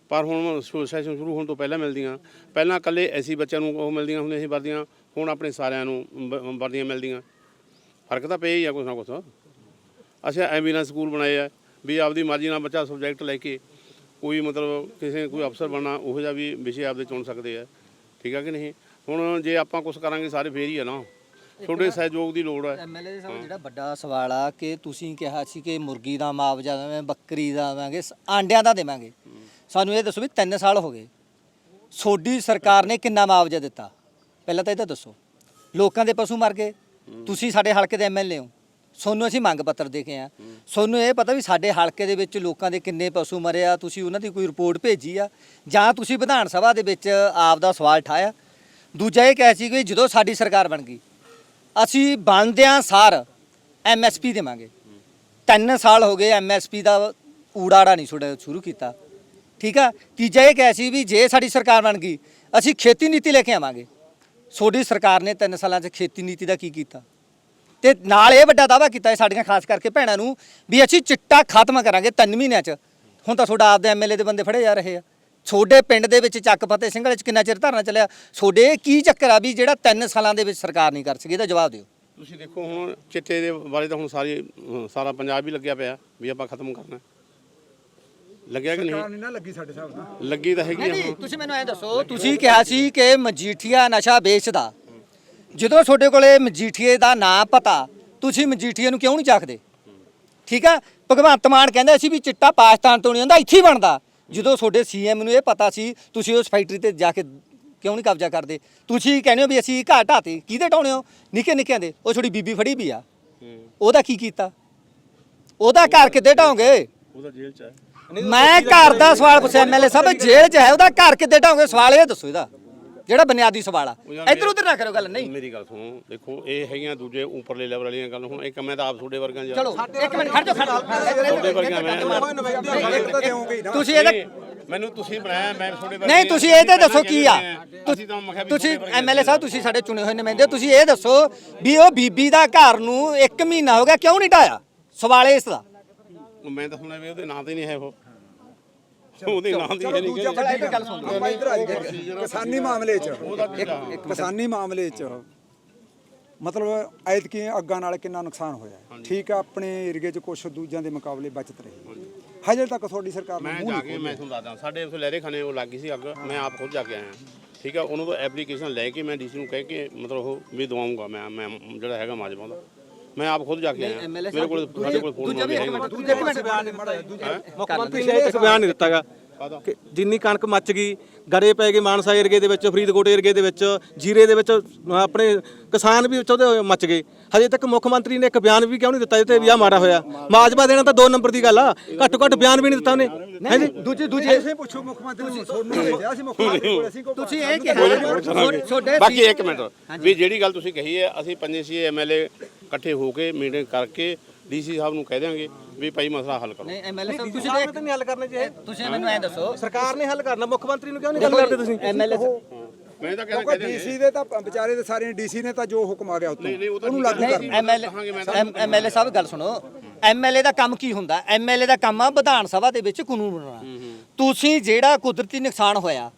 [SPEAKER 3] ਪਰ ਹੁਣ ਸ- ਸੈਸ਼ਨ ਸ਼ੁਰੂ ਹੋਣ ਤੋਂ ਪਹਿਲਾਂ ਮਿਲਦੀਆਂ। ਪਹਿਲਾਂ ਇਕੱਲੇ ਐਸੀ ਬੱਚਿਆਂ ਨੂੰ ਉਹ ਮਿਲਦੀਆਂ ਹੁੰਦੀਆਂ ਸੀ, ਵਰਦੀਆਂ। ਹੁਣ ਆਪਣੇ ਸਾਰਿਆਂ ਨੂੰ ਬ- ਵਰਦੀਆਂ ਮਿਲਦੀਆਂ। ਫ਼ਰਕ ਤਾਂ ਪਿਆ ਹੀ ਆ ਕੁਛ ਨਾ ਕੁਛ। ਅੱਛਾ ਐਂਬੂਲੈਂਸ ਸਕੂਲ ਬਣਾਏ ਆ। ਵੀ ਆਪਦੀ ਮਰਜ਼ੀ ਨਾਲ ਬੱਚਾ ਸਬਜੈਕਟ ਲੈ ਕੇ ਕੋਈ ਮਤਲਬ ਕਿਸੇ ਕੋਈ ਅਫਸਰ ਬਣਨਾ ਉਹੋ ਜਿਹਾ ਵੀ ਵਿਸ਼ੇ ਆਪਦੇ ਚੁਣ ਸਕਦੇ ਆ। ਠੀਕ ਆ ਕਿ ਨਹੀਂ? ਹੁਣ ਜੇ ਆਪਾਂ ਕੁਝ ਕਰਾਂਗੇ ਸਾਰੇ ਫੇਰ ਹੀ ਆ ਨਾ। ਤੁਹਾਡੇ ਸਹਿਯੋਗ ਦੀ ਲੋੜ ਹੈ
[SPEAKER 1] ਐਮਐਲਏ ਸਾਹਿਬ ਜਿਹੜਾ ਵੱਡਾ ਸਵਾਲ ਆ ਕਿ ਤੁਸੀਂ ਕਿਹਾ ਸੀ ਕਿ ਮੁਰਗੀ ਦਾ ਮੁਆਵਜ਼ਾ ਦੇਵਾਂਗੇ ਬੱਕਰੀ ਦਾ ਦੇਵਾਂਗੇ ਆਂਡਿਆਂ ਦਾ ਦੇਵਾਂਗੇ। ਸਾਨੂੰ ਇਹ ਦੱਸੋ ਵੀ 3 ਸਾਲ ਹੋ ਗਏ। ਸੋਡੀ ਸਰਕਾਰ ਨੇ ਕਿੰਨਾ ਮੁਆਵਜ਼ਾ ਦਿੱਤਾ? ਪਹਿਲਾਂ ਤਾਂ ਇਹ ਤਾਂ ਦੱਸੋ। ਲੋਕਾਂ ਦੇ ਪਸ਼ੂ ਮਰ ਗਏ। ਤੁਸੀਂ ਸਾਡੇ ਹਲਕੇ ਦੇ ਐਮਐਲਏ ਹੋ। ਸੋਨੂੰ ਅਸੀਂ ਮੰਗ ਪੱਤਰ ਦੇ ਕੇ ਆ। ਸੋਨੂੰ ਇਹ ਪਤਾ ਵੀ ਸਾਡੇ ਹਲਕੇ ਦੇ ਵਿੱਚ ਲੋਕਾਂ ਦੇ ਕਿੰਨੇ ਪਸ਼ੂ ਮਰੇ ਆ, ਤੁਸੀਂ ਉਹਨਾਂ ਦੀ ਕੋਈ ਰਿਪੋਰਟ ਭੇਜੀ ਆ, ਜਾਂ ਤੁਸੀਂ ਵਿਧਾਨ ਸਭਾ ਦੇ ਵਿੱਚ ਆਪ ਦਾ ਸਵਾਲ ਠਾਇਆ ਦੂਜਾ ਇਹ ਕਹਿ ਸੀ ਕਿ ਜਦੋਂ ਸਾਡੀ ਸਰਕਾਰ ਬਣ ਗਈ, ਅਸੀਂ ਬਣਦਿਆਂ ਸਾਰ ਐਮਐਸਪੀ ਦੇਵਾਂਗੇ। ਤਿੰਨ ਸਾਲ ਹੋ ਗਏ ਐਮਐਸਪੀ ਦਾ ਊੜਾੜਾ ਨਹੀਂ ਛੋੜਾ ਸ਼ੁਰੂ ਕੀਤਾ। ਠੀਕ ਆ? ਤੀਜਾ ਇਹ ਕਹਿ ਸੀ ਵੀ ਜੇ ਸਾਡੀ ਸਰਕਾਰ ਬਣ ਗਈ, ਅਸੀਂ ਖੇਤੀ ਨੀਤੀ ਲੈ ਕੇ ਆਵਾਂਗੇ। ਸੋਡੀ ਸਰਕਾਰ ਨੇ ਤਿੰਨ ਸਾਲਾਂ 'ਚ ਖੇਤੀ ਨੀਤੀ ਦਾ ਕੀ ਕੀਤਾ? ਤੇ ਨਾਲ ਇਹ ਵੱਡਾ ਦਾਅਵਾ ਕੀਤਾ ਹੈ ਸਾਡੀਆਂ ਖਾਸ ਕਰਕੇ ਭੈਣਾਂ ਨੂੰ ਵੀ ਅਸੀਂ ਚਿੱਟਾ ਖਤਮ ਕਰਾਂਗੇ ਤਿੰਨ ਮਹੀਨਿਆਂ 'ਚ। ਹੁਣ ਤਾਂ ਤੁਹਾਡਾ ਆਪਦੇ ਐਮਐਲਏ ਦੇ ਬੰਦੇ ਫੜੇ ਜਾ ਰਹੇ ਆ। ਤੁਹਾਡੇ ਪਿੰਡ ਦੇ ਵਿੱਚ ਚੱਕ ਫਤਿਹ ਸਿੰਘ ਵਾਲੇ 'ਚ ਕਿੰਨਾ ਚਿਰ ਧਰਨਾ ਚੱਲਿਆ? ਤੁਹਾਡੇ ਕੀ ਚੱਕਰ ਆ ਵੀ ਜਿਹੜਾ ਤਿੰਨ ਸਾਲਾਂ ਦੇ ਵਿੱਚ ਸਰਕਾਰ ਨਹੀਂ ਕਰ ਸਕੀ? ਇਹਦਾ ਜਵਾਬ ਦਿਓ।
[SPEAKER 3] ਤੁਸੀਂ ਦੇਖੋ ਹੁਣ ਚਿੱਟੇ ਦੇ ਬਾਰੇ ਤਾਂ ਹੁਣ ਸਾਰੀ ਸਾਰਾ ਪੰਜਾਬ ਹੀ ਲੱਗਿਆ ਪਿਆ ਵੀ ਆਪਾਂ ਖਤਮ ਕਰਨਾ ਲੱਗਿਆ ਕਿ
[SPEAKER 4] ਸਰਕਾਰ
[SPEAKER 3] ਨਹੀਂ?
[SPEAKER 4] ਨਹੀਂ ਨਾ ਲੱਗੀ ਸਾਡੇ ਹਿਸਾਬ ਨਾਲ।
[SPEAKER 3] ਲੱਗੀ ਤਾਂ ਹੈਗੀ ਆ
[SPEAKER 1] ਤੁਸੀਂ ਮੈਨੂੰ ਐ ਦੱਸੋ ਤੁਸੀਂ ਕਿਹਾ ਸੀ ਕਿ ਮਜੀਠੀਆ ਨਸ਼ਾ ਵੇਚਦਾ। ਜਦੋਂ ਤੁਹਾਡੇ ਕੋਲੇ ਮਜੀਠੀਏ ਦਾ ਨਾਂ ਪਤਾ ਤੁਸੀਂ ਮਜੀਠੀਏ ਨੂੰ ਕਿਉਂ ਨਹੀਂ ਚੱਕਦੇ ਠੀਕ ਆ? ਭਗਵੰਤ ਮਾਨ ਕਹਿੰਦਾ ਸੀ ਵੀ ਚਿੱਟਾ ਪਾਕਿਸਤਾਨ ਤੋਂ ਨਹੀਂ ਆਉਂਦਾ ਇੱਥੇ ਹੀ ਬਣਦਾ। ਜਦੋਂ ਤੁਹਾਡੇ ਸੀਐਮ ਨੂੰ ਇਹ ਪਤਾ ਸੀ ਤੁਸੀਂ ਉਸ ਫੈਕਟਰੀ ਤੇ ਜਾ ਕੇ ਕਿਉਂ ਨਹੀਂ ਕਬਜ਼ਾ ਕਰਦੇ? ਤੁਸੀਂ ਕਹਿੰਦੇ ਹੋ ਵੀ ਅਸੀਂ ਘਾਟ ਢਾਤੇ ਕਿਹਦੇ ਢਾਉਣੇ ਹੋ? ਨਿੱਕੇ ਨਿੱਕਿਆਂ ਦੇ। ਉਹ ਛੋਟੀ ਬੀਬੀ ਫੜੀ ਵੀ ਆ। ਉਹਦਾ ਕੀ ਕੀਤਾ? ਉਹਦਾ ਘਰ ਕਿੱਦੇ ਢਾਉਂਗੇ
[SPEAKER 3] ਉਹਦਾ ਜੇਲ੍ਹ ਚ ਹੈ।
[SPEAKER 1] ਮੈਂ ਘਰ ਦਾ ਸਵਾਲ ਪੁੱਛਿਆ ਐਮਐਲਏ ਸਾਹਿਬ ਜੇਲ੍ਹ 'ਚ ਹੈ ਉਹਦਾ ਘਰ ਕਿੱਦੇ ਢਾਉਂਗੇ ਸਵਾਲ ਇਹ ਦੱਸੋ ਇਹਦਾ। ਜਿਹੜਾ ਬੁਨਿਆਦੀ ਸਵਾਲ ਆ। ਇੱਧਰ ਉੱਧਰ ਨਾ ਕਰੋ ਗੱਲ ਨਹੀਂ।
[SPEAKER 3] ਮੇਰੀ ਗੱਲ ਸੁਣੋ ਦੇਖੋ ਇਹ ਹੈਗੀਆਂ ਦੂਜੇ ਉੱਪਰਲੇ ਲੈਵਲ ਵਾਲੀਆਂ ਗੱਲ ਹੁਣ ਇੱਕ ਮੈਂ ਤਾਂ ਆਪ ਤੁਹਾਡੇ ਵਰਗਾ
[SPEAKER 1] ਚਲੋ ਇੱਕ ਮਿੰਟ ਖੜ ਜਾਓ ਖੜ
[SPEAKER 3] ਤੁਹਾਡੇ ਵਰਗਾ ਮੈਂ
[SPEAKER 4] ਇੱਕ
[SPEAKER 1] ਤੁਸੀਂ ਇਹਦਾ
[SPEAKER 3] ਮੈਨੂੰ ਤੁਸੀਂ ਬਣਾਇਆ ਮੈਂ ਤੁਹਾਡੇ ਵਰਗੇ
[SPEAKER 1] ਨਹੀਂ ਤੁਸੀਂ ਇਹ ਤੇ ਦੱਸੋ ਕੀ ਆ? ਤੁਸੀਂ ਐਮਐਲਏ ਸਾਹਿਬ ਤੁਸੀਂ ਸਾਡੇ ਚੁਣੇ ਹੋਏ ਨੁਮਾਇੰਦੇ ਤੁਸੀਂ ਇਹ ਦੱਸੋ ਵੀ ਉਹ ਬੀਬੀ ਦਾ ਘਰ ਨੂੰ 1 ਮਹੀਨਾ ਹੋ ਗਿਆ ਕਿਉਂ ਨਹੀਂ ਢਾਇਆ? ਸਵਾਲ ਇਸ ਦਾ।
[SPEAKER 3] ਮੈਂ ਤਾਂ ਸੁਣਿਆ ਵੀ ਉਹਦੇ ਨਾਂ ਤੇ ਨਹੀਂ ਹੈ ਉਹ। ਉਹਦੇ ਨਾਂ ਦੀ ਨਹੀਂ
[SPEAKER 4] ਦੂਜਾ
[SPEAKER 3] ਕਿ
[SPEAKER 4] ਵੱਡੀ ਗੱਲ ਸੁਣ ਲਓ। ਇੱਧਰ ਆ ਜਾਈਏ। ਕਿਸਾਨੀ ਮਾਮਲੇ 'ਚ ਕਿਸਾਨੀ ਮਾਮਲੇ 'ਚ ਮਤਲਬ ਐਤਕੀ ਅੱਗਾਂ ਨਾਲ ਕਿੰਨਾ ਨੁਕਸਾਨ ਹੋਇਆ ਠੀਕ ਆ ਆਪਣੇ ਏਰੀਏ 'ਚ ਕੁਝ ਦੂਜਿਆਂ ਦੇ ਮੁਕਾਬਲੇ ਬਚਤ ਰਹੀ। ਹਜੇ ਤੱਕ ਤੁਹਾਡੀ ਸਰਕਾਰ ਨੇ
[SPEAKER 3] ਮੈਂ
[SPEAKER 4] ਮੂੰਹ
[SPEAKER 3] ਜਾ
[SPEAKER 4] ਨਹੀਂ
[SPEAKER 3] ਕੇ ਮੈਂ ਤੁਹਾਨੂੰ ਦੱਸਦਾ ਸਾਡੇ ਉਸ ਲਹਿਰੇ ਖਾਨੇ ਉਹ ਲੱਗੀ ਸੀ ਅੱਗ ਮੈਂ ਆਪ ਖੁਦ ਜਾ ਕੇ ਆਇਆ। ਠੀਕ ਆ ਉਹਨੂੰ ਤੋਂ ਐਪਲੀਕੇਸ਼ਨ ਲੈ ਕੇ ਮੈਂ ਡੀਸੀ ਨੂੰ ਕਹਿ ਕੇ ਮਤਲਬ ਉਹ ਵੀ ਦਵਾਉਂਗਾ ਮੈਂ ਮੈਂ ਜਿਹੜਾ ਹੈਗਾ ਮਾਜਮਾ ਦਾ। ਮੈਂ ਆਪ ਖੁਦ ਜਾ ਕੇ ਆਇਆ। ਮੇਰੇ ਕੋਲ ਸਾਡੇ ਕੋਲ ਫੋਨ
[SPEAKER 1] ਦੂਜਾ ਵੀ ਇੱਕ ਮਿੰਟ ਦੂਜਾ ਇੱਕ ਮਿੰਟ।
[SPEAKER 2] ਮੁੱਖ ਮੰਤਰੀ ਨੇ ਇੱਕ ਬਿਆਨ ਨਹੀਂ ਦਿੱਤਾਗਾ ਕਿ ਜਿੰਨੀ ਕਣਕ ਮੱਚ ਗਈ ਗੜੇ ਪੈ ਗਏ ਮਾਨਸਾ ਏਰੀਏ ਦੇ ਵਿੱਚ ਫਰੀਦਕੋਟ ਏਰੀਏ ਦੇ ਵਿੱਚ ਜੀਰੇ ਦੇ ਵਿੱਚ ਆਪਣੇ ਕਿਸਾਨ ਵੀ ਉਹਦੇ ਮੱਚ ਗਏ। ਹਜੇ ਤੱਕ ਮੁੱਖ ਮੰਤਰੀ ਨੇ ਇੱਕ ਬਿਆਨ ਵੀ ਕਿਉਂ ਨਹੀਂ ਦਿੱਤਾ ਜਿੱਤੇ ਵੀ ਆ ਮਾੜਾ ਹੋਇਆ? ਮਾਜਬਾ ਦੇਣਾ ਤਾਂ ਦੋ ਨੰਬਰ ਦੀ ਗੱਲ ਆ। ਘੱਟੋ ਘੱਟ ਬਿਆਨ ਵੀ ਨਹੀਂ ਦਿੱਤਾ ਉਹਨੇ। ਹਾਂਜੀ।
[SPEAKER 1] ਦੂਜੇ ਦੂਜੇ
[SPEAKER 4] ਤੁਸੀਂ ਪੁੱਛੋ ਮੁੱਖ ਮੰਤਰੀ ਨੂੰ ਤੁਹਾਨੂੰ ਭੇਜਿਆ ਸੀ ਮੁੱਖ ਮੰਤਰੀ ਕੋਲ ਅਸੀਂ
[SPEAKER 1] ਤੁਸੀਂ ਇਹ ਕਿਹਾ ਤੁਹਾਡੇ
[SPEAKER 3] ਬਾਕੀ ਇੱਕ ਮਿੰਟ। ਵੀ ਜਿਹੜੀ ਗੱਲ ਤੁਸੀਂ ਕਹੀ ਹੈ ਅਸੀਂ ਪੰਜੇ ਸੀ ਐਮਐਲਏ ਇਕੱਠੇ ਹੋ ਕੇ ਮੀਟਿੰਗ ਕਰਕੇ ਡੀਸੀ ਸਾਹਿਬ ਨੂੰ ਕਹਿ ਦਿਆਂਗੇ ਵੀ ਭਾਈ ਮਸਲਾ ਹੱਲ ਕਰੋ।
[SPEAKER 1] ਨਹੀਂ ਐਮਐਲਏ ਸਾਹਿਬ ਤੁਸੀਂ
[SPEAKER 2] ਸਰਕਾਰ ਨੇ ਤਾਂ ਨਹੀਂ ਹੱਲ ਕਰਨਾ ਚਾਹੀਏ
[SPEAKER 1] ਤੁਸੀਂ ਮੈਨੂੰ ਐਂ ਦੱਸੋ।
[SPEAKER 2] ਸਰਕਾਰ ਨੇ ਹੱਲ ਕਰਨਾ ਮੁੱਖ ਮੰਤਰੀ ਨੂੰ ਕਿਉਂ ਨਹੀਂ ਗੱਲ ਕਰਦੇ ਤੁਸੀਂ?
[SPEAKER 1] ਐਮਐਲਏ
[SPEAKER 3] ਮੈਂ ਤਾਂ ਕਹਿੰਦਾ
[SPEAKER 4] ਕਿਉਂਕਿ ਡੀਸੀ ਦੇ ਤਾਂ ਵਿਚਾਰੇ ਦੇ ਸਾਰੇ ਡੀਸੀ ਨੇ ਤਾਂ ਜੋ ਹੁਕਮ ਆ ਗਿਆ ਉੱਤੋਂ।
[SPEAKER 3] ਨਹੀਂ, ਉਹ ਤਾਂ
[SPEAKER 4] ਉਹਨੂੰ ਲਾਗੂ
[SPEAKER 1] ਨਹੀਂ
[SPEAKER 4] ਕਰਨਾ
[SPEAKER 1] ਐਮਐਲਏ ਐਮਐਲਏ ਸਾਹਿਬ ਗੱਲ ਸੁਣੋ। ਐਮਐਲਏ ਦਾ ਕੰਮ ਕੀ ਹੁੰਦਾ? ਐਮਐਲਏ ਦਾ ਕੰਮ ਆ ਵਿਧਾਨ ਸਭਾ ਦੇ ਵਿੱਚ ਕਾਨੂੰਨ ਬਣਾਉਣਾ। ਤੁਸੀਂ ਜਿਹੜਾ ਕੁਦਰਤੀ ਨੁਕਸਾਨ ਹੋਇਆ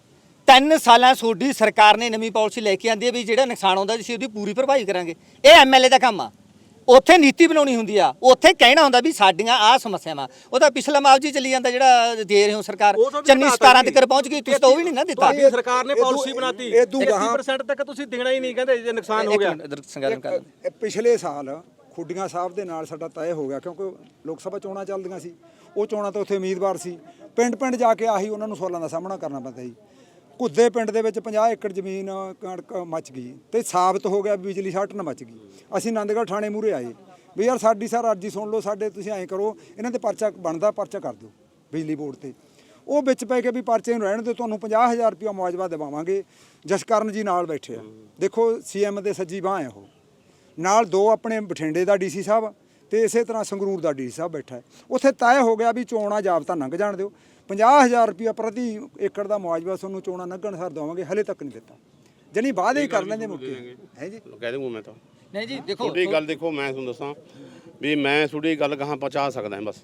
[SPEAKER 1] ਤਿੰਨ ਸਾਲਾਂ ਸੋਡੀ ਸਰਕਾਰ ਨੇ ਨਵੀਂ ਪਾਲਿਸੀ ਲੈ ਕੇ ਆਂਦੀ ਹੈ ਵੀ ਜਿਹੜਾ ਨੁਕਸਾਨ ਹੁੰਦਾ ਅਸੀਂ ਉਹਦੀ ਪੂਰੀ ਭਰਪਾਈ ਕਰਾਂਗੇ। ਇਹ ਐਮਐਲਏ ਦਾ ਕੰਮ ਆ। ਉੱਥੇ ਨੀਤੀ ਬਣਾਉਣੀ ਹੁੰਦੀ ਆ ਉੱਥੇ ਕਹਿਣਾ ਹੁੰਦਾ ਵੀ ਸਾਡੀਆਂ ਆਹ ਸਮੱਸਿਆਵਾਂ। ਉਹਦਾ ਪਿਛਲਾ ਮਾਵਜੀ ਚੱਲੀ ਜਾਂਦਾ ਜਿਹੜਾ ਦੇ ਰਹੇ ਹੋ ਸਰਕਾਰ ਚੰਨੀ
[SPEAKER 2] ਘਟਾਤਾ
[SPEAKER 1] 17 ਤੱਕ ਪਹੁੰਚ ਗਈ ਤੁਸੀਂ ਤਾਂ ਉਹ ਵੀ ਨਹੀਂ ਨਾ ਦਿੱਤਾ।
[SPEAKER 2] ਤੁਹਾਡੀ ਸਰਕਾਰ ਨੇ ਪਾਲਿਸੀ ਬਣਾਤੀ।
[SPEAKER 4] ਇਹ ਦੂ ਗਾਹਾਂ-
[SPEAKER 2] 80% ਤੱਕ ਤੁਸੀਂ ਦੇਣਾ ਹੀ ਨਹੀਂ ਕਹਿੰਦੇ ਜੇ ਨੁਕਸਾਨ ਹੋ ਗਿਆ।
[SPEAKER 1] ਸੰਗਾਲਮ ਕਰ
[SPEAKER 4] ਪਿਛਲੇ ਸਾਲ ਖੁੱਡੀਆਂ ਸਾਹਿਬ ਦੇ ਨਾਲ ਸਾਡਾ ਤੈਅ ਹੋ ਗਿਆ ਕਿਉਂਕਿ ਲੋਕ ਸਭਾ ਚੋਣਾਂ ਚੱਲਦੀਆਂ ਸੀ। ਉਹ ਚੋਣਾਂ ਤੋਂ ਉੱਥੇ ਉਮੀਦਵਾਰ ਸੀ। ਪਿੰਡ ਪਿੰਡ ਜਾ ਕੇ ਆਹੀ ਉਹਨਾਂ ਨੂੰ ਸਵਾਲਾਂ ਦਾ ਸਾਹਮਣਾ ਕਰਨਾ ਪੈਂਦਾ ਸੀ। ਕੁੱਦੇ ਪਿੰਡ ਦੇ ਵਿੱਚ 50 ਏਕੜ ਜ਼ਮੀਨ ਕਣਕ ਮੱਚ ਗਈ ਤੇ ਸਾਬਤ ਹੋ ਗਿਆ ਵੀ ਬਿਜਲੀ ਸ਼ਾਰਟ ਨਾ ਮੱਚ ਗਈ। ਅਸੀਂ ਆਨੰਦਗੜ੍ਹ ਥਾਣੇ ਮੂਰੇ ਆਏ ਵੀ ਯਾਰ ਸਾਡੀ ਸਰ ਅਰਜੀ ਸੁਣ ਲਓ, ਸਾਡੇ ਤੁਸੀਂ ਐਂ ਕਰੋ, ਇਹਨਾਂ ਤੇ ਪਰਚਾ ਬਣਦਾ, ਪਰਚਾ ਕਰ ਦਿਓ ਬਿਜਲੀ ਬੋਰਡ ਤੇ। ਉਹ ਵਿੱਚ ਪੈ ਕੇ ਵੀ ਪਰਚੇ ਨੂੰ ਰਹਿਣ ਦਿਓ, ਤੁਹਾਨੂੰ 50000 ਰੁਪਇਆ ਮੁਆਵਜ਼ਾ ਦੇਵਾਵਾਂਗੇ ਜਸਕਰਨ ਜੀ ਨਾਲ ਬੈਠੇ ਆ। ਦੇਖੋ ਸੀਐਮ ਦੇ ਸੱਜੀ ਬਾਹ ਹੈ ਉਹ। ਨਾਲ ਦੋ ਆਪਣੇ ਬਠਿੰਡੇ ਦਾ ਡੀਸੀ ਸਾਹਿਬ ਤੇ ਇਸੇ ਤਰ੍ਹਾਂ ਸੰਗਰੂਰ ਦਾ ਡੀਸੀ ਸਾਹਿਬ ਬੈਠਾ ਉੱਥੇ ਤੈਅ ਹੋ ਗਿਆ ਵੀ ਚੋਣਾਂ ਜਾਬਤਾ ਲੰਘ ਜਾਣ ਦਿਓ। 50000 ਰੁਪਇਆ ਪ੍ਰਤੀ ਏਕੜ ਦਾ ਮੁਆਵਜ਼ਾ ਤੁਹਾਨੂੰ ਚੋਣਾਂ ਲੰਘਣ ਸਰ ਦੇਵਾਂਗੇ ਹਲੇ ਤੱਕ ਨਹੀਂ ਦਿੱਤਾ। ਜਣੀ ਵਾਅਦੇ ਹੀ ਕਰ ਲੈਂਦੇ ਮੁੱਕੇ ਹੈ ਜੀ?
[SPEAKER 3] ਕਹਿ ਦੂੰਗਾ ਮੈਂ ਤਾਂ।
[SPEAKER 1] ਨਹੀਂ ਜੀ ਦੇਖੋ
[SPEAKER 3] ਤੁਹਾਡੀ ਗੱਲ ਦੇਖੋ ਮੈਂ ਤੁਹਾਨੂੰ ਦੱਸਾਂ ਵੀ ਮੈਂ ਤੁਹਾਡੀ ਗੱਲ ਕਹਾਂ ਪਹੁੰਚਾ ਸਕਦਾ ਹਾਂ ਬਸ।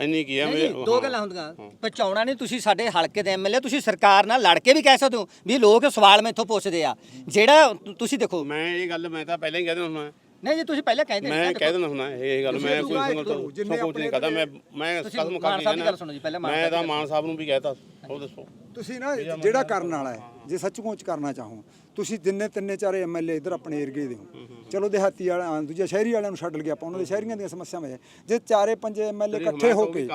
[SPEAKER 3] ਇੰਨੀ ਕੀ ਹੈ
[SPEAKER 1] ਜੀ, ਦੋ। ਗੱਲਾਂ ਹੁੰਦੀਆਂ। ਪਹੁੰਚਾਉਣਾ ਨਹੀਂ ਤੁਸੀਂ ਸਾਡੇ ਹਲਕੇ ਦੇ ਐਮਐਲਏ ਤੁਸੀਂ ਸਰਕਾਰ ਨਾਲ ਲੜ ਕੇ ਵੀ ਕਹਿ ਸਕਦੇ ਹੋ ਵੀ ਲੋਕ ਸਵਾਲ ਮੈਥੋਂ ਪੁੱਛਦੇ ਆ। ਜਿਹੜਾ ਤੁਸੀਂ ਦੇਖੋ
[SPEAKER 3] ਮੈਂ ਇਹ ਗੱਲ ਮੈਂ ਤਾਂ ਪਹਿਲਾਂ ਹੀ ਕਹਿ ਦਿੰਦਾ ਹੁੰਦਾ।
[SPEAKER 1] ਨਹੀਂ ਜੀ ਤੁਸੀਂ ਪਹਿਲਾਂ ਕਹਿੰਦੇ
[SPEAKER 3] ਮੈਂ ਕਹਿ ਦਿੰਦਾ ਹੁੰਦਾ ਇਹ ਗੱਲ ਮੈਂ ਕੋਈ ਸੰਗਤ ਸਭ ਕੁਝ ਨਹੀਂ ਕਰਦਾ ਮੈਂ ਮੈਂ ਕਸਮ ਖਾ ਕੇ
[SPEAKER 1] ਗੱਲ ਸੁਣੋ ਜੀ, ਪਹਿਲਾਂ ਮਾਨ
[SPEAKER 3] ਮੈਂ ਤਾਂ ਮਾਨ ਸਾਹਿਬ ਨੂੰ ਵੀ ਕਹਿਤਾ ਉਹ ਦੱਸੋ
[SPEAKER 4] ਤੁਸੀਂ ਨਾ ਜਿਹੜਾ ਕਰਨ ਵਾਲਾ ਹੈ ਜੇ ਸੱਚਮੁੱਚ ਕਰਨਾ ਚਾਹੋ ਤੁਸੀਂ ਜਿੰਨੇ ਤਿੰਨੇ ਚਾਰੇ ਐਮਐਲਏ ਇਧਰ ਆਪਣੇ ਏਰੀਏ ਦੇ ਹੋ। ਚਲੋ ਦੇਹਾਤੀ ਵਾਲਾ ਦੂਜਾ ਸ਼ਹਿਰੀ ਵਾਲਿਆਂ ਨੂੰ ਛੱਡ ਲਗੇ ਆਪਾਂ ਉਹਨਾਂ ਦੇ ਸ਼ਹਿਰੀਆਂ ਦੀਆਂ ਸਮੱਸਿਆਵਾਂ ਹੈ ਜੇ ਚਾਰੇ ਪੰਜੇ ਐਮਐਲਏ ਇਕੱਠੇ ਹੋ ਕੇ।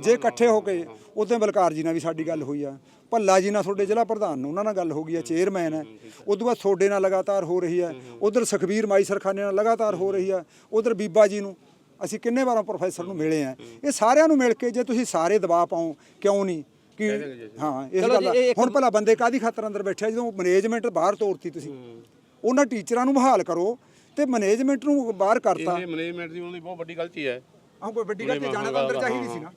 [SPEAKER 4] ਜੇ ਇਕੱਠੇ ਹੋ ਕੇ ਉਦੋਂ ਬਲਕਾਰ ਜੀ ਨਾਲ ਵੀ ਸਾਡੀ ਗੱਲ ਹੋਈ ਆ। ਭੱਲਾ ਜੀ ਨਾਲ ਤੁਹਾਡੇ ਜ਼ਿਲ੍ਹਾ ਪ੍ਰਧਾਨ ਨੂੰ ਉਹਨਾਂ ਨਾਲ ਗੱਲ ਹੋ ਗਈ ਆ ਚੇਅਰਮੈਨ ਹੈ ਉਦੋਂ ਬਾਅਦ ਤੁਹਾਡੇ ਨਾਲ ਲਗਾਤਾਰ ਹੋ ਰਹੀ ਹੈ ਉਧਰ ਸੁਖਬੀਰ ਮਾਈ ਸਰਖਾਨੇ ਨਾਲ ਲਗਾਤਾਰ ਹੋ ਰਹੀ ਆ। ਉਧਰ ਬੀਬਾ ਜੀ ਨੂੰ ਅਸੀਂ ਕਿੰਨੇ ਵਾਰਾਂ ਪ੍ਰੋਫੈਸਰ ਨੂੰ ਮਿਲੇ ਆ। ਇਹ ਸਾਰਿਆਂ ਨੂੰ ਮਿਲ ਕੇ ਜੇ ਤੁਸੀਂ ਸਾਰੇ ਦਬਾਅ ਪਾਓ ਕਿਉਂ ਨਹੀਂ? ਕਿ ਹਾਂ ਇਸ ਗੱਲ ਦਾ- ਹੁਣ ਭਲਾ ਬੰਦੇ ਕਾਦੀ ਖਾਤਰ ਅੰਦਰ ਬੈਠੇ ਆ ਜਦੋਂ ਮੈਨੇਜਮੈਂਟ ਬਾਹਰ ਤੋਰਤੀ ਤੁਸੀਂ ਉਹਨਾਂ ਟੀਚਰਾਂ ਨੂੰ ਬਹਾਲ ਕਰੋ ਤੇ ਮੈਨੇਜਮੈਂਟ ਨੂੰ ਬਾਹਰ ਕਰਤਾ।
[SPEAKER 3] ਇਹ ਮੈਨੇਜਮੈਂਟ ਦੀ ਉਹਨਾਂ ਦੀ ਬਹੁਤ ਵੱਡੀ ਗਲਤੀ ਹੈ।
[SPEAKER 4] ਆਹ ਕੋਈ ਵੱਡੀ ਗੱਲ ਤੇ ਜਾਣਾ ਤਾਂ ਅੰਦਰ ਚਾਹੀਦੀ ਸੀ ਨਾ।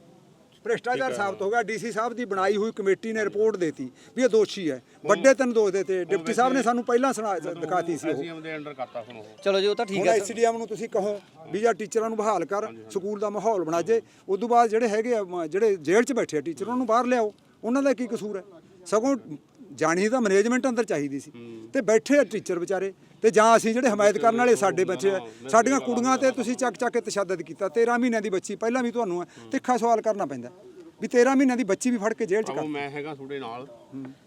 [SPEAKER 4] ਭ੍ਰਿਸ਼ਟਾਚਾਰ ਸਾਬਤ ਹੋ ਗਿਆ ਡੀਸੀ ਸਾਹਿਬ ਦੀ ਬਣਾਈ ਹੋਈ ਕਮੇਟੀ ਨੇ ਰਿਪੋਰਟ ਦੇਤੀ ਵੀ ਇਹ ਦੋਸ਼ੀ ਹੈ। ਵੱਡੇ ਤਿੰਨ ਦੋਸ਼ ਦੇਤੇ। ਡਿਪਟੀ ਸਾਹਿਬ ਨੇ ਸਾਨੂੰ ਪਹਿਲਾਂ ਸੁਣਾ ਦਿਖਾਤੀ ਸੀ ਉਹ।
[SPEAKER 3] ਅਸੀਂ ਉਹਦੇ ਅੰਡਰ ਕਰਤਾ ਹੁਣ ਉਹ।
[SPEAKER 1] ਚਲੋ ਜੀ ਉਹ ਤਾਂ ਠੀਕ
[SPEAKER 4] ਹੁਣ
[SPEAKER 1] ਹੈ
[SPEAKER 4] ਐਸਡੀਐਮ ਨੂੰ ਤੁਸੀਂ ਕਹੋ ਵੀ ਜਾਂ ਟੀਚਰਾਂ ਨੂੰ ਬਹਾਲ ਕਰ ਸਕੂਲ ਦਾ ਮਾਹੌਲ ਬਣਾ ਜੇ। ਉਦੋਂ ਬਾਅਦ ਜਿਹੜੇ ਹੈਗੇ ਆ ਜਿਹੜੇ ਜੇਲ੍ਹ 'ਚ ਬੈਠੇ ਆ ਟੀਚਰ ਉਹਨਾਂ ਨੂੰ ਬਾਹਰ ਲਿਆਓ। ਉਹਨਾਂ ਦਾ ਕੀ ਕਸੂਰ ਹੈ? ਸਗੋਂ ਜਾਣੀ ਤਾਂ ਮੈਨੇਜਮੈਂਟ ਅੰਦਰ ਚਾਹੀਦੀ ਸੀ। ਤੇ ਬੈਠੇ ਆ ਟੀਚਰ ਵਿਚਾਰੇ। ਤੇ ਜਾਂ ਅਸੀਂ ਜਿਹੜੇ ਹਮਾਇਤ ਕਰਨ ਵਾਲੇ ਸਾਡੇ ਬੱਚੇ ਆ ਸਾਡੀਆਂ ਕੁੜੀਆਂ ਤੇ ਤੁਸੀਂ ਚੱਕ ਚੱਕ ਕੇ ਤਸ਼ੱਦਦ ਕੀਤਾ 13 ਮਹੀਨਿਆਂ ਦੀ ਬੱਚੀ ਪਹਿਲਾਂ ਵੀ ਤੁਹਾਨੂੰ ਤਿੱਖਾ ਸਵਾਲ ਕਰਨਾ ਪੈਂਦਾ। ਵੀ 13 ਮਹੀਨਿਆਂ ਦੀ ਬੱਚੀ ਵੀ ਫੜ ਕੇ ਜੇਲ੍ਹ 'ਚ ਕਰ
[SPEAKER 3] ਮੈਂ ਹੈਗਾ ਤੁਹਾਡੇ ਨਾਲ।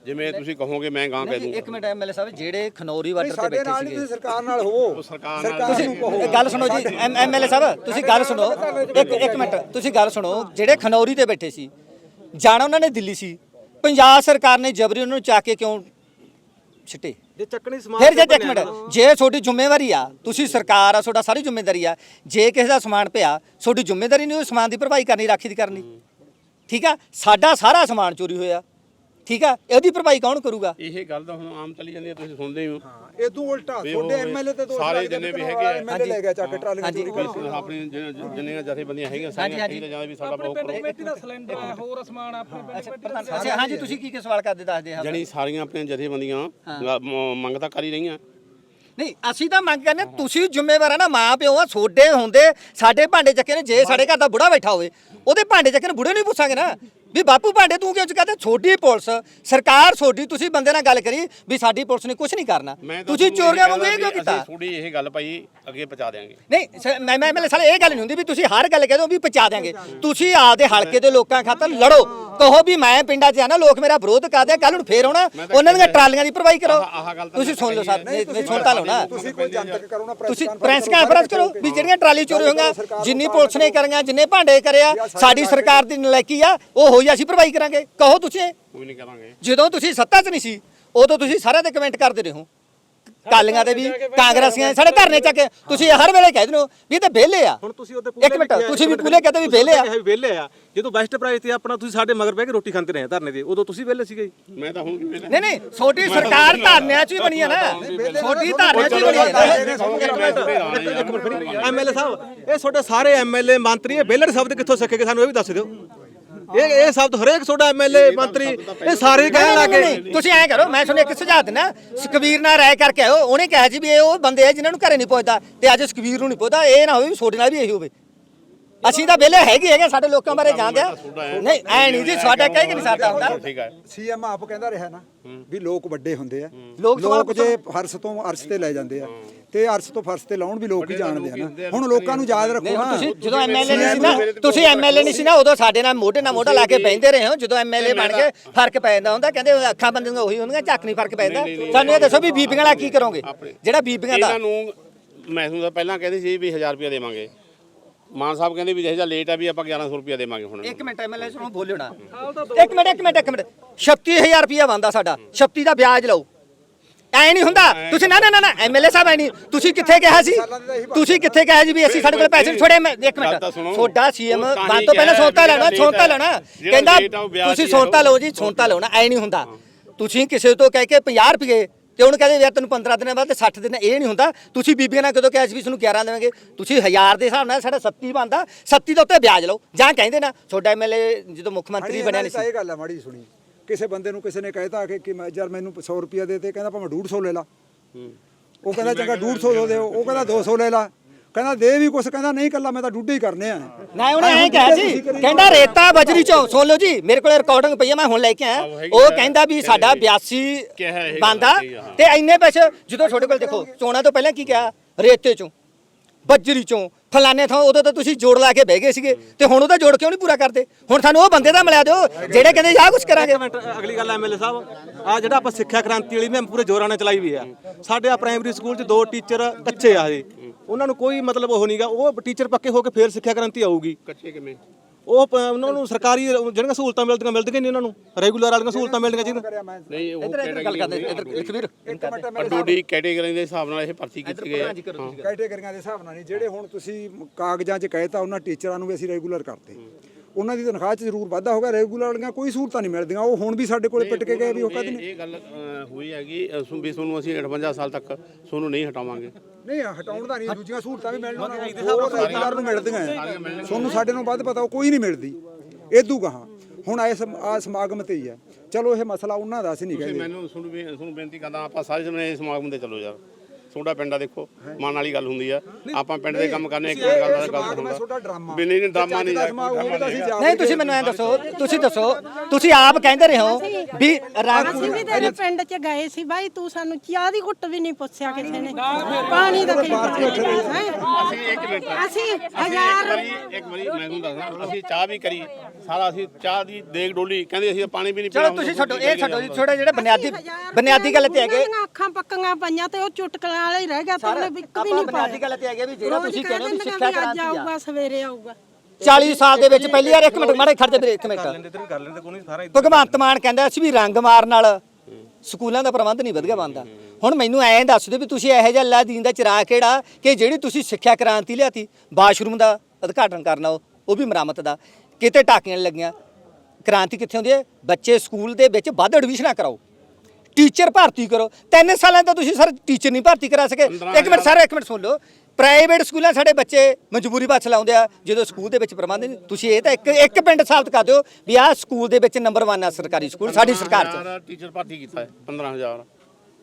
[SPEAKER 3] ਜਿਵੇਂ ਤੁਸੀਂ ਕਹੋਗੇ ਮੈਂ ਗਾਂ ਕਹਿ ਦੂੰਗਾ।
[SPEAKER 1] ਇੱਕ ਮਿੰਟ ਐਮਐਲਏ ਸਾਹਿਬ ਜਿਹੜੇ ਖਨੌਰੀ ਬਾਰਡਰ ਤੇ
[SPEAKER 4] ਸਾਡੇ
[SPEAKER 1] ਬੈਠੇ ਸੀਗੇ।
[SPEAKER 4] ਤੁਸੀਂ ਸਰਕਾਰ ਨਾਲ ਹੋਵੋ।
[SPEAKER 3] ਸਰਕਾਰ ਨਾਲ-
[SPEAKER 1] ਗੱਲ ਸੁਣੋ ਜੀ ਐਮਐਲਏ ਸਾਹਿਬ ਤੁਸੀਂ ਗੱਲ ਸੁਣੋ। ਇੱਕ ਇੱਕ ਮਿੰਟ ਤੁਸੀਂ ਗੱਲ ਸੁਣੋ ਜਿਹੜੇ ਖਨੌਰੀ ਤੇ ਬੈਠੇ ਸੀ ਜਾਣਾ ਉਹਨਾਂ ਨੇ ਦਿੱਲੀ ਸੀ। ਪੰਜਾਬ ਸਰਕਾਰ ਨੇ ਜਬਰੀ ਉਹਨਾਂ ਨੂੰ ਚੱਕ ਕੇ ਕਿਉਂ ਛਿੱਟੇ
[SPEAKER 2] ਜੇ ਚੱਕਣੀ ਸਮਾਨ
[SPEAKER 1] ਫਿਰ ਜੇ ਇੱਕ ਮਿੰਟ ਜੇ ਤੁਹਾਡੀ ਜ਼ਿੰਮੇਵਾਰੀ ਆ ਤੁਸੀਂ ਸਰਕਾਰ ਆ ਤੁਹਾਡਾ ਸਾਰੀ ਜ਼ਿੰਮੇਵਾਰੀ ਆ ਜੇ ਕਿਸੇ ਦਾ ਸਮਾਨ ਪਿਆ ਤੁਹਾਡੀ ਜ਼ਿੰਮੇਵਾਰੀ ਨਹੀਂ ਉਹ ਸਮਾਨ ਦੀ ਭਰਪਾਈ ਕਰਨੀ ਰਾਖੀ ਦੀ ਕਰਨੀ। ਠੀਕ ਆ? ਸਾਡਾ ਸਾਰਾ ਸਮਾਨ ਚੋਰੀ ਹੋਇਆ। ਠੀਕ ਆ? ਇਹਦੀ ਭਰਪਾਈ ਕੌਣ ਕਰੂਗਾ?
[SPEAKER 3] ਇਹ ਗੱਲ ਤਾਂ ਹੁਣ ਆਮ ਚੱਲੀ ਜਾਂਦੀ ਹੈ ਤੁਸੀਂ ਸੁਣਦੇ ਹੀ ਹੋ।
[SPEAKER 4] ਇਦੋਂ ਉਲਟਾ ਤੁਹਾਡੇ ਐਮਐਲਏ ਤੇ ਦੋਸ਼
[SPEAKER 3] ਸਾਰੇ ਜਿੰਨੇ ਵੀ ਹੈਗੇ ਆ।
[SPEAKER 4] ਐਮਐਲਏ ਲੈ ਗਿਆ ਚੱਕ
[SPEAKER 1] ਹਾਂਜੀ।
[SPEAKER 4] ਚੋਰੀ
[SPEAKER 3] ਬਿਲਕੁਲ। ਆਪਣੀ ਜਿ- ਜਿ- ਜਿੰਨੀਆਂ ਜਥੇਬੰਦੀਆਂ ਹੈਗੀਆਂ ਸਾਰੀਆਂ। ਕਹੀ ਜਾਂਦੇ ਵੀ ਸਾਡਾ ਬਹੁਤ ਕਰੋ।
[SPEAKER 5] ਕਮੇਟੀ ਦਾ ਸਿਲੰਡਰ ਹੈ ਹੋਰ ਸਮਾਨ ਆਪਣੇ ਪਿੰਡ
[SPEAKER 1] ਅੱਛਾ ਹਾਂਜੀ ਤੁਸੀਂ ਕੀ ਕੀ ਸਵਾਲ ਕਰਦੇ ਦੱਸਦੇ ਆ?
[SPEAKER 3] ਜਣੀ ਸਾਰੀਆਂ ਆਪਣੀਆਂ ਜਥੇਬੰਦੀਆਂ ਮੰਗ ਤਾਂ ਕਰ ਹੀ ਰਹੀਆਂ।
[SPEAKER 1] ਨਹੀਂ ਅਸੀਂ ਤਾਂ ਮੰਗ ਕਰਨੇ ਤੁਸੀਂ ਜ਼ਿੰਮੇਵਾਰ ਆ ਨਾ ਮਾਂ ਪਿਓ ਆ ਛੋਡੇ ਹੁੰਦੇ ਸਾਡੇ ਭਾਂਡੇ ਚੱਕੇ ਨੇ ਜੇ ਸਾਡੇ ਘਰ ਦਾ ਬੁੜਾ ਬੈਠਾ ਹੋਵੇ ਉਹਦੇ ਭਾਂਡੇ ਚੱਕੇ ਨੇ ਬੁੜੇ ਨੂੰ ਹੀ ਪੁੱਛਾਂਗੇ ਨਾ। ਵੀ ਬਾਪੂ ਭਾਂਡੇ ਤੂੰ ਕਿਉਂ ਚੁਕਾਤੇ? ਛੋਟੀ ਪੁਲਿਸ ਸਰਕਾਰ ਛੋਡੀ ਤੁਸੀਂ ਬੰਦੇ ਨਾਲ ਗੱਲ ਕਰੀ ਵੀ ਸਾਡੀ ਪੁਲਿਸ ਨੇ ਕੁਝ ਨਹੀਂ ਕਰਨਾ। ਤੁਸੀਂ ਚੋਰੀਆਂ ਵਾਂਗੂ ਇਹ
[SPEAKER 3] ਕਹਿੰਦਾ
[SPEAKER 1] ਕਿਉਂ ਕੀਤਾ?
[SPEAKER 3] ਥੋੜੀ ਇਹ ਗੱਲ ਭਾਈ ਅੱਗੇ ਪਹੁੰਚਾ ਦੇਾਂਗੇ
[SPEAKER 1] ਨਹੀਂ ਮੈਂ ਮੈਂ ਸਾਲੇ ਇਹ ਗੱਲ ਨਹੀਂ ਹੁੰਦੀ ਵੀ ਤੁਸੀਂ ਹਰ ਗੱਲ ਕਹਿ ਦਿਓ ਵੀ ਪਹੁੰਚਾ ਦਿਆਂਗੇ। ਤੁਸੀਂ ਆਪਦੇ ਹਲਕੇ ਦੇ ਲੋਕਾਂ ਖਾਤਰ ਲੜੋ। ਕਹੋ ਵੀ ਮੈਂ ਪਿੰਡਾਂ 'ਚ ਆ ਨਾ ਲੋਕ ਮੇਰਾ ਵਿਰੋਧ ਕਰਦੇ ਕੱਲ ਨੂੰ ਫੇਰ ਆਉਣਾ ਉਹਨਾਂ ਦੀਆਂ ਟਰਾਲੀਆਂ ਦੀ ਭਰਵਾਈ ਕਰੋ। ਤੁਸੀਂ ਸੁਣ ਲਓ ਸਰ ਮੈਂ ਸੁਣ ਤਾਂ ਲਓ ਨਾ
[SPEAKER 4] ਤੁਸੀਂ ਕੋਈ ਜਨਤਕ ਕਰੋ ਨਾ
[SPEAKER 1] ਤੁਸੀਂ ਪ੍ਰੈਸ ਕਾਨਫਰੰਸ ਕਰੋ ਵੀ ਜਿਹੜੀਆਂ ਟਰਾਲੀ ਚੋਰੀ ਹੋਈਆਂ ਜਿੰਨੀ ਪੁਲਿਸ ਨੇ ਕਰੀਆਂ ਜਿੰਨੇ ਭਾਂਡੇ ਕਰਿਆ ਸਾਡੀ ਸਰਕਾਰ ਦੀ ਨਲਾਇਕੀ ਆ ਉਹ ਹੋਈ ਅਸੀਂ ਭਰਵਾਈ ਕਰਾਂਗੇ। ਕਹੋ ਤੁਸੀਂ।
[SPEAKER 3] ਕੋਈ ਨਹੀਂ ਕਰਾਂਗੇ।
[SPEAKER 1] ਜਦੋਂ ਤੁਸੀਂ ਸੱਤਾ 'ਚ ਨਹੀਂ ਸੀ ਉਦੋਂ ਤੁਸੀਂ ਸਾਰਿਆਂ ਤੇ ਕਮੈਂਟ ਕਰਦੇ ਰਹੇ। ਹੋ ਕਾਲੀਆਂ ਤੇ ਵੀ ਕਾਂਗਰਸੀਆਂ ਦੇ ਸਾਡੇ ਧਰਨੇ ਚੱਕ ਕੇ ਤੁਸੀਂ ਹਰ ਵੇਲੇ ਕਹਿ ਦਿੰਦੇ ਹੋ ਵੀ ਇਹ ਤਾਂ ਵਿਹਲੇ ਆ
[SPEAKER 2] ਹੁਣ ਤੁਸੀਂ ਉਹਦੇ
[SPEAKER 1] ਇੱਕ ਮਿੰਟ ਤੁਸੀਂ ਵੀ ਪੂਰੇ ਕਹਦੇ ਵੀ ਵਿਹਲੇ ਆ
[SPEAKER 2] ਇਹ ਵਿਹਲੇ ਆ ਜਦੋਂ ਬੈਸਟ ਪ੍ਰਾਈਸ ਤੇ ਆਪਣਾ ਤੁਸੀਂ ਸਾਡੇ ਮਗਰ ਬਹਿ ਕੇ ਰੋਟੀ ਖਾਂਦੇ ਰਹੇ ਧਰਨੇ ਦੇ ਉਦੋਂ ਤੁਸੀਂ ਵਿਹਲੇ ਸੀਗੇ
[SPEAKER 3] ਮੈਂ ਤਾਂ ਹੁਣ ਵੀ
[SPEAKER 1] ਨਹੀਂ ਨਹੀਂ ਛੋਟੀ ਸਰਕਾਰ ਧਰਨਿਆਂ 'ਚ ਵੀ ਬਣੀ ਆ ਨਾ ਛੋਟੀ ਧਰਨਿਆਂ 'ਚ ਵੀ ਬਣੀ ਆ
[SPEAKER 2] ਐਮਐਲਏ ਸਾਹਿਬ ਇਹ ਤੁਹਾਡੇ ਸਾਰੇ ਐਮਐਲਏ ਮੰਤਰੀ ਇਹ ਬੇਲੜ ਸ਼ਬਦ ਕਿੱਥੋਂ ਸਿੱਖੇ ਸਾਨੂੰ ਇਹ ਵੀ ਦੱਸ ਦਿਓ ਇਹ ਇਹ ਸ਼ਬਦ ਹਰੇਕ ਤੁਹਾਡਾ ਐਮਐਲਏ ਮੰਤਰੀ ਇਹ ਸਾਰੇ ਕਹਿਣ ਲੱਗੇ।
[SPEAKER 1] ਤੁਸੀਂ ਐਂ ਕਰੋ ਮੈਂ ਤੁਹਾਨੂੰ ਇੱਕ ਸੁਝਾਅ ਦਿੰਦਾ। ਸੁਖਵੀਰ ਨਾਲ ਰਾਏ ਕਰਕੇ ਆਓ ਉਹਨੇ ਕਿਹਾ ਸੀ ਵੀ ਇਹ ਉਹ ਬੰਦੇ ਆ ਜਿਨ੍ਹਾਂ ਨੂੰ ਘਰੇ ਨਹੀਂ ਪਹੁੰਚਦਾ ਤੇ ਅੱਜ ਸੁਖਵੀਰ ਨੂੰ ਨਹੀਂ ਪਹੁੰਚਦਾ ਇਹ ਨਾ ਹੋਵੇ ਵੀ ਤੁਹਾਡੇ ਨਾਲ ਵੀ ਇਹੀ ਹੋਵੇ। ਅਸੀਂ ਤਾਂ ਵਿਹਲੇ ਹੈਗੇ ਹੈਗੇ ਸਾਡੇ ਲੋਕਾਂ ਬਾਰੇ ਜਾਣਦੇ ਆ। ਨਹੀਂ ਐ ਨਹੀਂ ਜੀ ਸਾਡਾ ਕਹਿ ਕੇ ਨਹੀਂ ਸਾਡਾ ਹੁੰਦਾ।
[SPEAKER 4] ਸੀਐਮ ਆਪ ਕਹਿੰਦਾ ਰਿਹਾ ਨਾ ਵੀ ਲੋਕ ਵੱਡੇ ਹੁੰਦੇ ਆ।
[SPEAKER 1] ਲੋਕ
[SPEAKER 4] ਜੇ ਫਰਸ਼ ਤੋਂ ਅਰਸ਼ ਤੇ ਲੈ ਜਾਂਦੇ ਆ। ਤੇ ਅਰਸ਼ ਤੋਂ ਫਰਸ਼ ਤੇ ਲਾਉਣ ਵੀ ਲੋਕ ਹੀ ਜਾਣਦੇ ਆ ਨਾ। ਹੁਣ ਲੋਕਾਂ ਨੂੰ ਯਾਦ ਰੱਖੋ ਨਾ
[SPEAKER 1] ਤੁਸੀਂ ਜਦੋਂ ਐਮਐਲਏ ਨਹੀਂ ਸੀ ਨਾ ਤੁਸੀਂ ਐਮਐਲਏ ਨਹੀਂ ਸੀ ਨਾ ਉਦੋਂ ਸਾਡੇ ਨਾਲ ਮੋਢੇ ਨਾਲ ਮੋਢਾ ਲਾ ਕੇ ਬੈਠਦੇ ਰਹੇ ਹੋ ਜਦੋਂ ਐਮਐਲਏ ਬਣ ਕੇ ਫ਼ਰਕ ਪੈ ਜਾਂਦਾ ਹੁੰਦਾ ਕਹਿੰਦੇ ਅੱਖਾਂ ਬੰਦੇ ਦੀਆਂ ਉਹੀ ਹੁੰਦੀਆਂ ਝੱਕ ਨਹੀਂ ਫ਼ਰਕ ਪੈਂਦਾ। ਸਾਨੂੰ ਇਹ ਦੱਸੋ ਵੀ ਬੀਬੀਆਂ ਵਾਲਾ ਕੀ ਕਰੋਗੇ? ਜਿਹੜਾ ਬੀਬੀਆਂ ਦਾ
[SPEAKER 3] ਇਹਨਾਂ ਨੂੰ ਮੈਂ ਤੁਹਾਨੂੰ ਪਹਿਲਾਂ ਕਹਿੰਦੇ ਸੀ ਵੀ 1000 ਰੁਪਏ ਦੇਵਾਂਗੇ। ਮਾਨ ਸਾਹਿਬ ਕਹਿੰਦੇ ਵੀ ਜਿਹੇ ਜਿਹਾ ਲੇਟ ਆ ਵੀ ਆਪਾਂ 1100 ਰੁਪਏ ਦੇਵਾਂਗੇ ਹੁਣ।
[SPEAKER 1] ਇੱਕ ਮਿੰਟ ਐਮਐਲਏ ਨੂੰ ਬੋਲਿਓ ਨਾ। ਇੱਕ ਮਿੰਟ ਇੱਕ ਮਿੰਟ ਇੱਕ ਮਿੰਟ। 36000 ਰੁਪਇਆ ਬੰਦਾ ਸਾਡਾ। 36 ਦਾ ਵਿਆਜ ਲਓ। ਐ ਨਹੀਂ ਹੁੰਦਾ। ਤੁਸੀਂ ਨਾ ਨਾ ਨਾ ਐਮਐਲਏ ਸਾਹਿਬ ਐ ਨਹੀਂ। ਤੁਸੀਂ ਕਿੱਥੇ ਕਿਹਾ ਸੀ? ਤੁਸੀਂ ਕਿੱਥੇ ਕਿਹਾ ਸੀ ਵੀ ਅਸੀਂ ਸਾਡੇ ਕੋਲ ਪੈਸੇ ਨਹੀਂ? ਛੋੜੇ ਮੈਂ ਇੱਕ ਮਿੰਟ। ਤੁਹਾਡਾ ਸੀਐਮ
[SPEAKER 3] ਉਹ ਤਾਂ
[SPEAKER 1] ਬੰਦ ਪਹਿਲਾਂ ਸੌਂਤਾ ਲੈਣਾ ਸੌਂਤਾ ਲੈਣਾ। ਕਹਿੰਦਾ
[SPEAKER 3] ਆ
[SPEAKER 1] ਤੁਸੀਂ ਸੌਂਤਾ ਲਓ ਜੀ ਸੌਂਤਾ ਨਾ ਐ ਨਹੀਂ ਹੁੰਦਾ। ਤੁਸੀਂ ਕਿਸੇ ਤੋਂ ਕਹਿ ਕੇ 50 ਰੁਪਏ ਤੇ ਉਹਨੂੰ ਕਹਿੰਦੇ ਯਾਰ ਤੈਨੂੰ 15 ਦਿਨਾਂ ਬਾਅਦ ਤੇ 60 ਦਿਨ ਇਹ ਨਹੀਂ ਹੁੰਦਾ। ਤੁਸੀਂ ਬੀਬੀਆਂ ਨਾਲ ਕਦੋਂ ਕਿਹਾ ਸੀ ਵੀ ਤੁਹਾਨੂੰ 11 ਦੇਵਾਂਗੇ? ਤੁਸੀਂ 1000 ਦੇ ਹਿਸਾਬ ਨਾਲ ਸਾਡਾ 37 ਬਣਦਾ 37 ਦੇ ਉੱਤੇ ਵਿਆਜ ਲਓ ਜਾਂ ਕਹਿੰਦੇ ਨਾ ਤੁਹਾਡਾ ਐਮਐਲਏ ਜਦੋਂ ਮੁੱਖ ਮੰਤਰੀ ਬਣਿਆ ਨਹੀਂ ਸੀ।
[SPEAKER 4] ਇਹ ਗੱਲ ਹੈ ਮਾੜੀ ਸੁਣੀ। ਕਿਸੇ ਬੰਦੇ ਨੂੰ ਕਿਸੇ ਨੇ ਕਹਿਤਾ ਕਿ ਕਿ ਮੈਂ ਯਾਰ ਮੈਨੂੰ 100 ਰੁਪਿਆ ਦੇ ਤੇ ਕਹਿੰਦਾ ਭਾਵੇਂ 150 ਲੈ ਲਾ। ਉਹ ਕਹਿੰਦਾ ਚੰਗਾ 150 ਦੇ ਉਹ ਕਹਿੰਦਾ 200 ਲੈ ਲਾ। ਕਹਿੰਦਾ ਦੇ ਵੀ ਕੁਛ ਕਹਿੰਦਾ ਨਹੀਂ ਕੱਲਾ ਮੈਂ ਤਾਂ ਡੂਡੇ ਹੀ ਕਰਨੇ ਆ।
[SPEAKER 1] ਨਾ ਉਹਨੇ ਐਂ ਕਿਹਾ ਸੀ ਕਹਿੰਦਾ ਰੇਤਾ ਬਜਰੀ ਚੋਂ ਸੁਣ ਲਓ ਜੀ ਮੇਰੇ ਕੋਲ ਰਿਕਾਰਡਿੰਗ ਪਈ ਆ ਮੈਂ ਹੁਣ ਲੈ ਕੇ ਆਇਆ। ਉਹ ਕਹਿੰਦਾ ਵੀ ਸਾਡਾ 82
[SPEAKER 3] ਕਿਹਾ ਇਹ
[SPEAKER 1] ਬੰਦਾ। ਤੇ ਇੰਨੇ ਪੈਸੇ ਜਦੋਂ ਤੁਹਾਡੇ ਕੋਲ ਦੇਖੋ ਚੋਣਾਂ ਤੋਂ ਪਹਿਲਾਂ ਕੀ ਕਿਹਾ? ਰੇਤੇ ਚੋਂ। ਬਜਰੀ ਚੋਂ। ਫਲਾਣੇ ਥਾਂ ਉਦੋਂ ਤਾਂ ਤੁਸੀਂ ਜੋੜ ਲਾ ਕੇ ਬਹਿ ਗਏ ਸੀਗੇ ਤੇ ਹੁਣ ਉਹਦਾ ਜੋੜ ਕਿਉਂ ਨਹੀਂ ਪੂਰਾ ਕਰਦੇ? ਹੁਣ ਸਾਨੂੰ ਉਹ ਬੰਦੇ ਦਾ ਮਿਲਿਆ ਦਿਓ ਜਿਹੜੇ ਕਹਿੰਦੇ ਆਹ ਕੁਝ ਕਰਾਂਗੇ।
[SPEAKER 2] ਮਿੰਟ ਅਗਲੀ ਗੱਲ ਐਮਐਲਏ ਸਾਹਿਬ ਆ ਜਿਹੜਾ ਆਪਾਂ ਸਿੱਖਿਆ ਕ੍ਰਾਂਤੀ ਵਾਲੀ ਮੈਂ ਪੂਰੇ ਜ਼ੋਰਾਂ ਨਾਲ ਚਲਾਈ ਵੀ ਆ। ਸਾਡੇ ਆ ਪ੍ਰਾਇਮਰੀ ਸਕੂਲ 'ਚ ਦੋ ਟੀਚਰ ਕੱਚੇ ਆ ਜੀ ਉਹਨਾਂ ਨੂੰ ਕੋਈ ਮਤਲਬ ਉਹ ਨਹੀਂਗਾ ਉਹ ਟੀਚਰ ਪੱਕੇ ਹੋ ਕੇ ਫੇਰ ਸਿੱਖਿਆ ਕ੍ਰਾਂਤੀ ਆਊਗੀ।
[SPEAKER 3] ਕੱਚੇ ਕਿਵੇਂ?
[SPEAKER 2] ਉਹ ਪ- ਉਹਨਾਂ ਨੂੰ ਸਰਕਾਰੀ ਜਿਹੜੀਆਂ ਸਹੂਲਤਾਂ ਮਿਲਦੀਆਂ ਮਿਲਦੀਆਂ ਨਹੀਂ ਉਹਨਾਂ ਨੂੰ। ਰੈਗੂਲਰ ਵਾਲੀਆਂ ਸਹੂਲਤਾਂ ਮਿਲਦੀਆਂ ਜਿਹਨਾਂ
[SPEAKER 3] ਨਹੀਂ ਉਹ
[SPEAKER 1] ਇੱਧਰ ਇੱਧਰ ਗੱਲ ਕਰਦੇ ਇੱਧਰ ਲਖਵੀਰ
[SPEAKER 3] ਅਡੋਡੀ ਕੈਟੇਗਰੀ ਦੇ ਹਿਸਾਬ ਨਾਲ ਇਹ ਭਰਤੀ ਕੀਤੀ ਗਈ ਹੈ।
[SPEAKER 4] ਕੈਟੇਗਰੀਆਂ ਦੇ ਹਿਸਾਬ ਨਾਲ ਨਹੀਂ ਜਿਹੜੇ ਹੁਣ ਤੁਸੀਂ ਕਾਗਜ਼ਾਂ 'ਚ ਕਹਿਤਾ ਉਹਨਾਂ ਟੀਚਰਾਂ ਨੂੰ ਵੀ ਅਸੀਂ ਰੈਗੂਲਰ ਕਰਤੇ ਉਹਨਾਂ ਦੀ ਤਨਖਾਹ 'ਚ ਜ਼ਰੂਰ ਵਾਧਾ ਹੋਗਾ ਰੈਗੂਲਰ ਵਾਲੀਆਂ ਕੋਈ ਸਹੂਲਤਾਂ ਨਹੀਂ ਮਿਲਦੀਆਂ ਉਹ ਹੁਣ ਵੀ ਸਾਡੇ ਕੋਲੇ ਪਿੱਟ ਕੇ ਗਏ ਵੀ ਉਹ ਕਦ
[SPEAKER 3] ਇਹ ਇਹ ਗੱਲ ਹੋਈ ਹੈਗੀ ਸੁ- ਵੀ ਤੁਹਾਨੂੰ ਅਸੀਂ 58 ਸਾਲ ਤੱਕ ਤੁਹਾਨੂੰ ਨਹੀਂ ਹਟਾਵਾਂਗੇ।
[SPEAKER 4] ਨਹੀਂ ਹਟਾਉਣ ਦਾ ਨਹੀਂ ਦੂਜੀਆਂ ਸਹੂਲਤਾਂ ਵੀ ਮਿਲਣਗੀਆਂ ਹੋਰ ਰੈਗੂਲਰ ਨੂੰ ਮਿਲਦੀਆਂ। ਤੁਹਾਨੂੰ ਸਾਡੇ ਨੂੰ ਵੱਧ ਪਤਾ ਉਹ ਕੋਈ ਨਹੀਂ ਮਿਲਦੀ। ਇਦੂ ਗਾਹਾਂ ਹੁਣ ਇਸ ਆ ਸਮਾਗਮ ਤੇ ਹੀ ਹੈ ਚਲੋ ਇਹ ਮਸਲਾ ਉਹਨਾਂ ਦਾ ਅਸੀਂ ਨਹੀਂ
[SPEAKER 3] ਤੁਸੀਂ
[SPEAKER 4] ਕਹਿੰਦੇ।
[SPEAKER 3] ਮੈਨੂੰ ਤੁਹਾਨੂੰ ਬੇਨਤੀ ਕਰਦਾ ਆਪਾਂ ਸਾਰੇ ਸਮੇਂ ਇਸ ਸਮਾਗਮ ਤੇ ਚੱਲੋ ਯਾਰ। ਤੁਹਾਡਾ ਪਿੰਡ ਆ ਦੇਖੋ ਮਾਨ ਵਾਲੀ ਗੱਲ ਹੁੰਦੀ ਆ। ਆਪਾਂ ਪਿੰਡ ਦੇ ਕੰਮ ਕਰਨੇ ਇੱਕ ਗੱਲ ਦਾ
[SPEAKER 4] ਤੁਹਾਡਾ
[SPEAKER 3] ਹੁੰਦਾ ਵੀ ਨਹੀਂ ਨਹੀਂ ਡਰਾਮਾ ਨਹੀਂ
[SPEAKER 1] ਨਹੀਂ ਤੁਸੀਂ ਮੈਨੂੰ ਐਂ ਦੱਸੋ ਤੁਸੀਂ ਦੱਸੋ ਤੁਸੀਂ ਆਪ ਕਹਿੰਦੇ ਰਹੇ ਹੋ ਵੀ
[SPEAKER 6] ਅਸੀਂ ਵੀ ਤੇਰੇ ਪਿੰਡ 'ਚ ਗਏ ਸੀ ਬਾਈ ਤੂੰ ਸਾਨੂੰ ਚਾਹ ਦੀ ਘੁੱਟ ਵੀ ਨਹੀਂ ਪੁੱਛਿਆ ਕਿਸੇ ਨੇ। ਪਾਣੀ ਦਾ ਕੀ
[SPEAKER 3] ਅਸੀਂ ਇੱਕ ਮਿੰਟ।
[SPEAKER 6] ਅਸੀਂ ਹਜ਼ਾਰ
[SPEAKER 3] ਇੱਕ ਵਾਰੀ ਮੈਂ ਤੁਹਾਨੂੰ ਦੱਸਦਾ ਅਸੀਂ ਚਾਹ ਵੀ ਕਰੀ ਸਾਰਾ ਅਸੀਂ ਚਾਹ ਦੀ ਦੇਗ ਡੋਲੀ ਕਹਿੰਦੇ ਅਸੀਂ ਪਾਣੀ ਵੀ ਨਹੀਂ
[SPEAKER 1] ਚਲੋ ਤੁਸੀਂ ਛੱਡੋ ਇਹ ਛੱਡੋ ਜੀ ਥੋੜਾ ਜਿਹੜਾ ਬੁਨਿਆਦੀ ਬੁਨਿਆਦੀ ਗੱਲ ਤੇ ਹੈਗੇ।
[SPEAKER 6] ਅੱਖਾਂ ਪੱਕੀਆਂ ਪਈਆਂ ਤੇ ਉਹ ਚੁਟਕਲਾਂ ਵਾਲਾ ਹੀ ਰਹਿ ਗਿਆ ਤੇ ਉਹਨੇ ਇੱਕ ਵੀ
[SPEAKER 1] ਆਪਾਂ
[SPEAKER 6] ਨਹੀਂ
[SPEAKER 1] ਬੁਨਿਆਦੀ ਗੱਲ ਤੇ ਹੈਗੇ ਵੀ ਜਿਹੜਾ
[SPEAKER 6] ਰੋਜ਼
[SPEAKER 1] ਤੁਸੀਂ
[SPEAKER 6] ਕਹਿ
[SPEAKER 1] ਕਹਿੰਦੇ ਹੋ ਵੀ
[SPEAKER 6] ਦਿੰਦੇ
[SPEAKER 1] ਸਿੱਖਿਆ
[SPEAKER 6] ਵੀ ਅੱਜ
[SPEAKER 1] ਕ੍ਰਾਂਤੀ ਆ।
[SPEAKER 6] ਆਊਗਾ ਸਵੇਰੇ ਆਊਗਾ।
[SPEAKER 1] 40 ਸਾਲ ਦੇ ਵਿੱਚ ਪਹਿਲੀ ਵਾਰ ਇੱਕ ਮਿੰਟ ਮਾੜੇ ਖੜਦੇ ਵੀਰੇ ਇੱਕ ਮਿੰਟ।
[SPEAKER 2] ਕਰ ਲੈਂਦੇ ਕੋਈ ਨਹੀਂ ਸਾਰਾ
[SPEAKER 1] ਭਗਵੰਤ ਮਾਨ ਕਹਿੰਦਾ ਸੀ ਵੀ ਰੰਗ ਮਾਰ ਨਾਲ ਸਕੂਲਾਂ ਦਾ ਪ੍ਰਬੰਧ ਨਹੀਂ ਵਧੀਆ ਬਣਦਾ। ਹੁਣ ਮੈਨੂੰ ਐਂ ਦੱਸ ਦਿਓ ਵੀ ਤੁਸੀਂ ਇਹੋ ਜਿਹਾ ਅੱਲਾ ਦੀਨ ਦਾ ਚਿਰਾਗ ਕਿਹੜਾ ਕਿ ਜਿਹੜੀ ਤੁਸੀਂ ਸਿੱਖਿਆ ਕ੍ਰਾਂਤੀ ਲਿਆਤੀ ਬਾਥਰੂਮ ਦਾ ਉਦਘਾਟਨ ਕਰਨਾ ਉਹ ਉਹ ਵੀ ਮਰਾਮਤ ਦਾ। ਕਿਤੇ ਟਾਕੀਆਂ ਨੀ ਲੱਗੀਆਂ। ਕ੍ਰਾਂਤੀ ਕਿੱਥੇ ਹੁੰਦੀ ਹੈ? ਬੱਚੇ ਸਕੂਲ ਦੇ ਵਿੱਚ ਵੱਧ ਐਡਮਿਸ਼ਨਾਂ ਕਰਾਓ। ਟੀਚਰ ਭਰਤੀ ਕਰੋ। ਤਿੰਨ ਸਾਲਾਂ ਤੋਂ ਤੁਸੀਂ ਸਰ ਟੀਚਰ ਨਹੀਂ ਭਰਤੀ ਕਰਾ ਸਕੇ। ਇੱਕ ਮਿੰਟ ਸਰ ਇੱਕ ਮਿੰਟ ਸੁਣ ਲਓ। ਪ੍ਰਾਈਵੇਟ ਸਕੂਲਾਂ ਸਾਡੇ ਬੱਚੇ ਮਜਬੂਰੀ ਬੱਸ ਲਾਉਂਦੇ ਆ। ਜਦੋਂ ਸਕੂਲ ਦੇ ਵਿੱਚ ਪ੍ਰਬੰਧ ਨਹੀਂ ਤੁਸੀਂ ਇਹ ਤਾਂ ਇੱਕ ਇੱਕ ਪਿੰਡ ਸਾਬਤ ਕਰ ਦਿਓ ਵੀ ਆਹ ਸਕੂਲ ਦੇ ਵਿੱਚ ਨੰਬਰ 1 ਆ ਸਰਕਾਰੀ ਸਕੂਲ ਸਾਡੀ ਸਰਕਾਰ ਚ।
[SPEAKER 3] ਟੀਚਰ ਭਰਤੀ ਕੀਤਾ ਹੈ 15000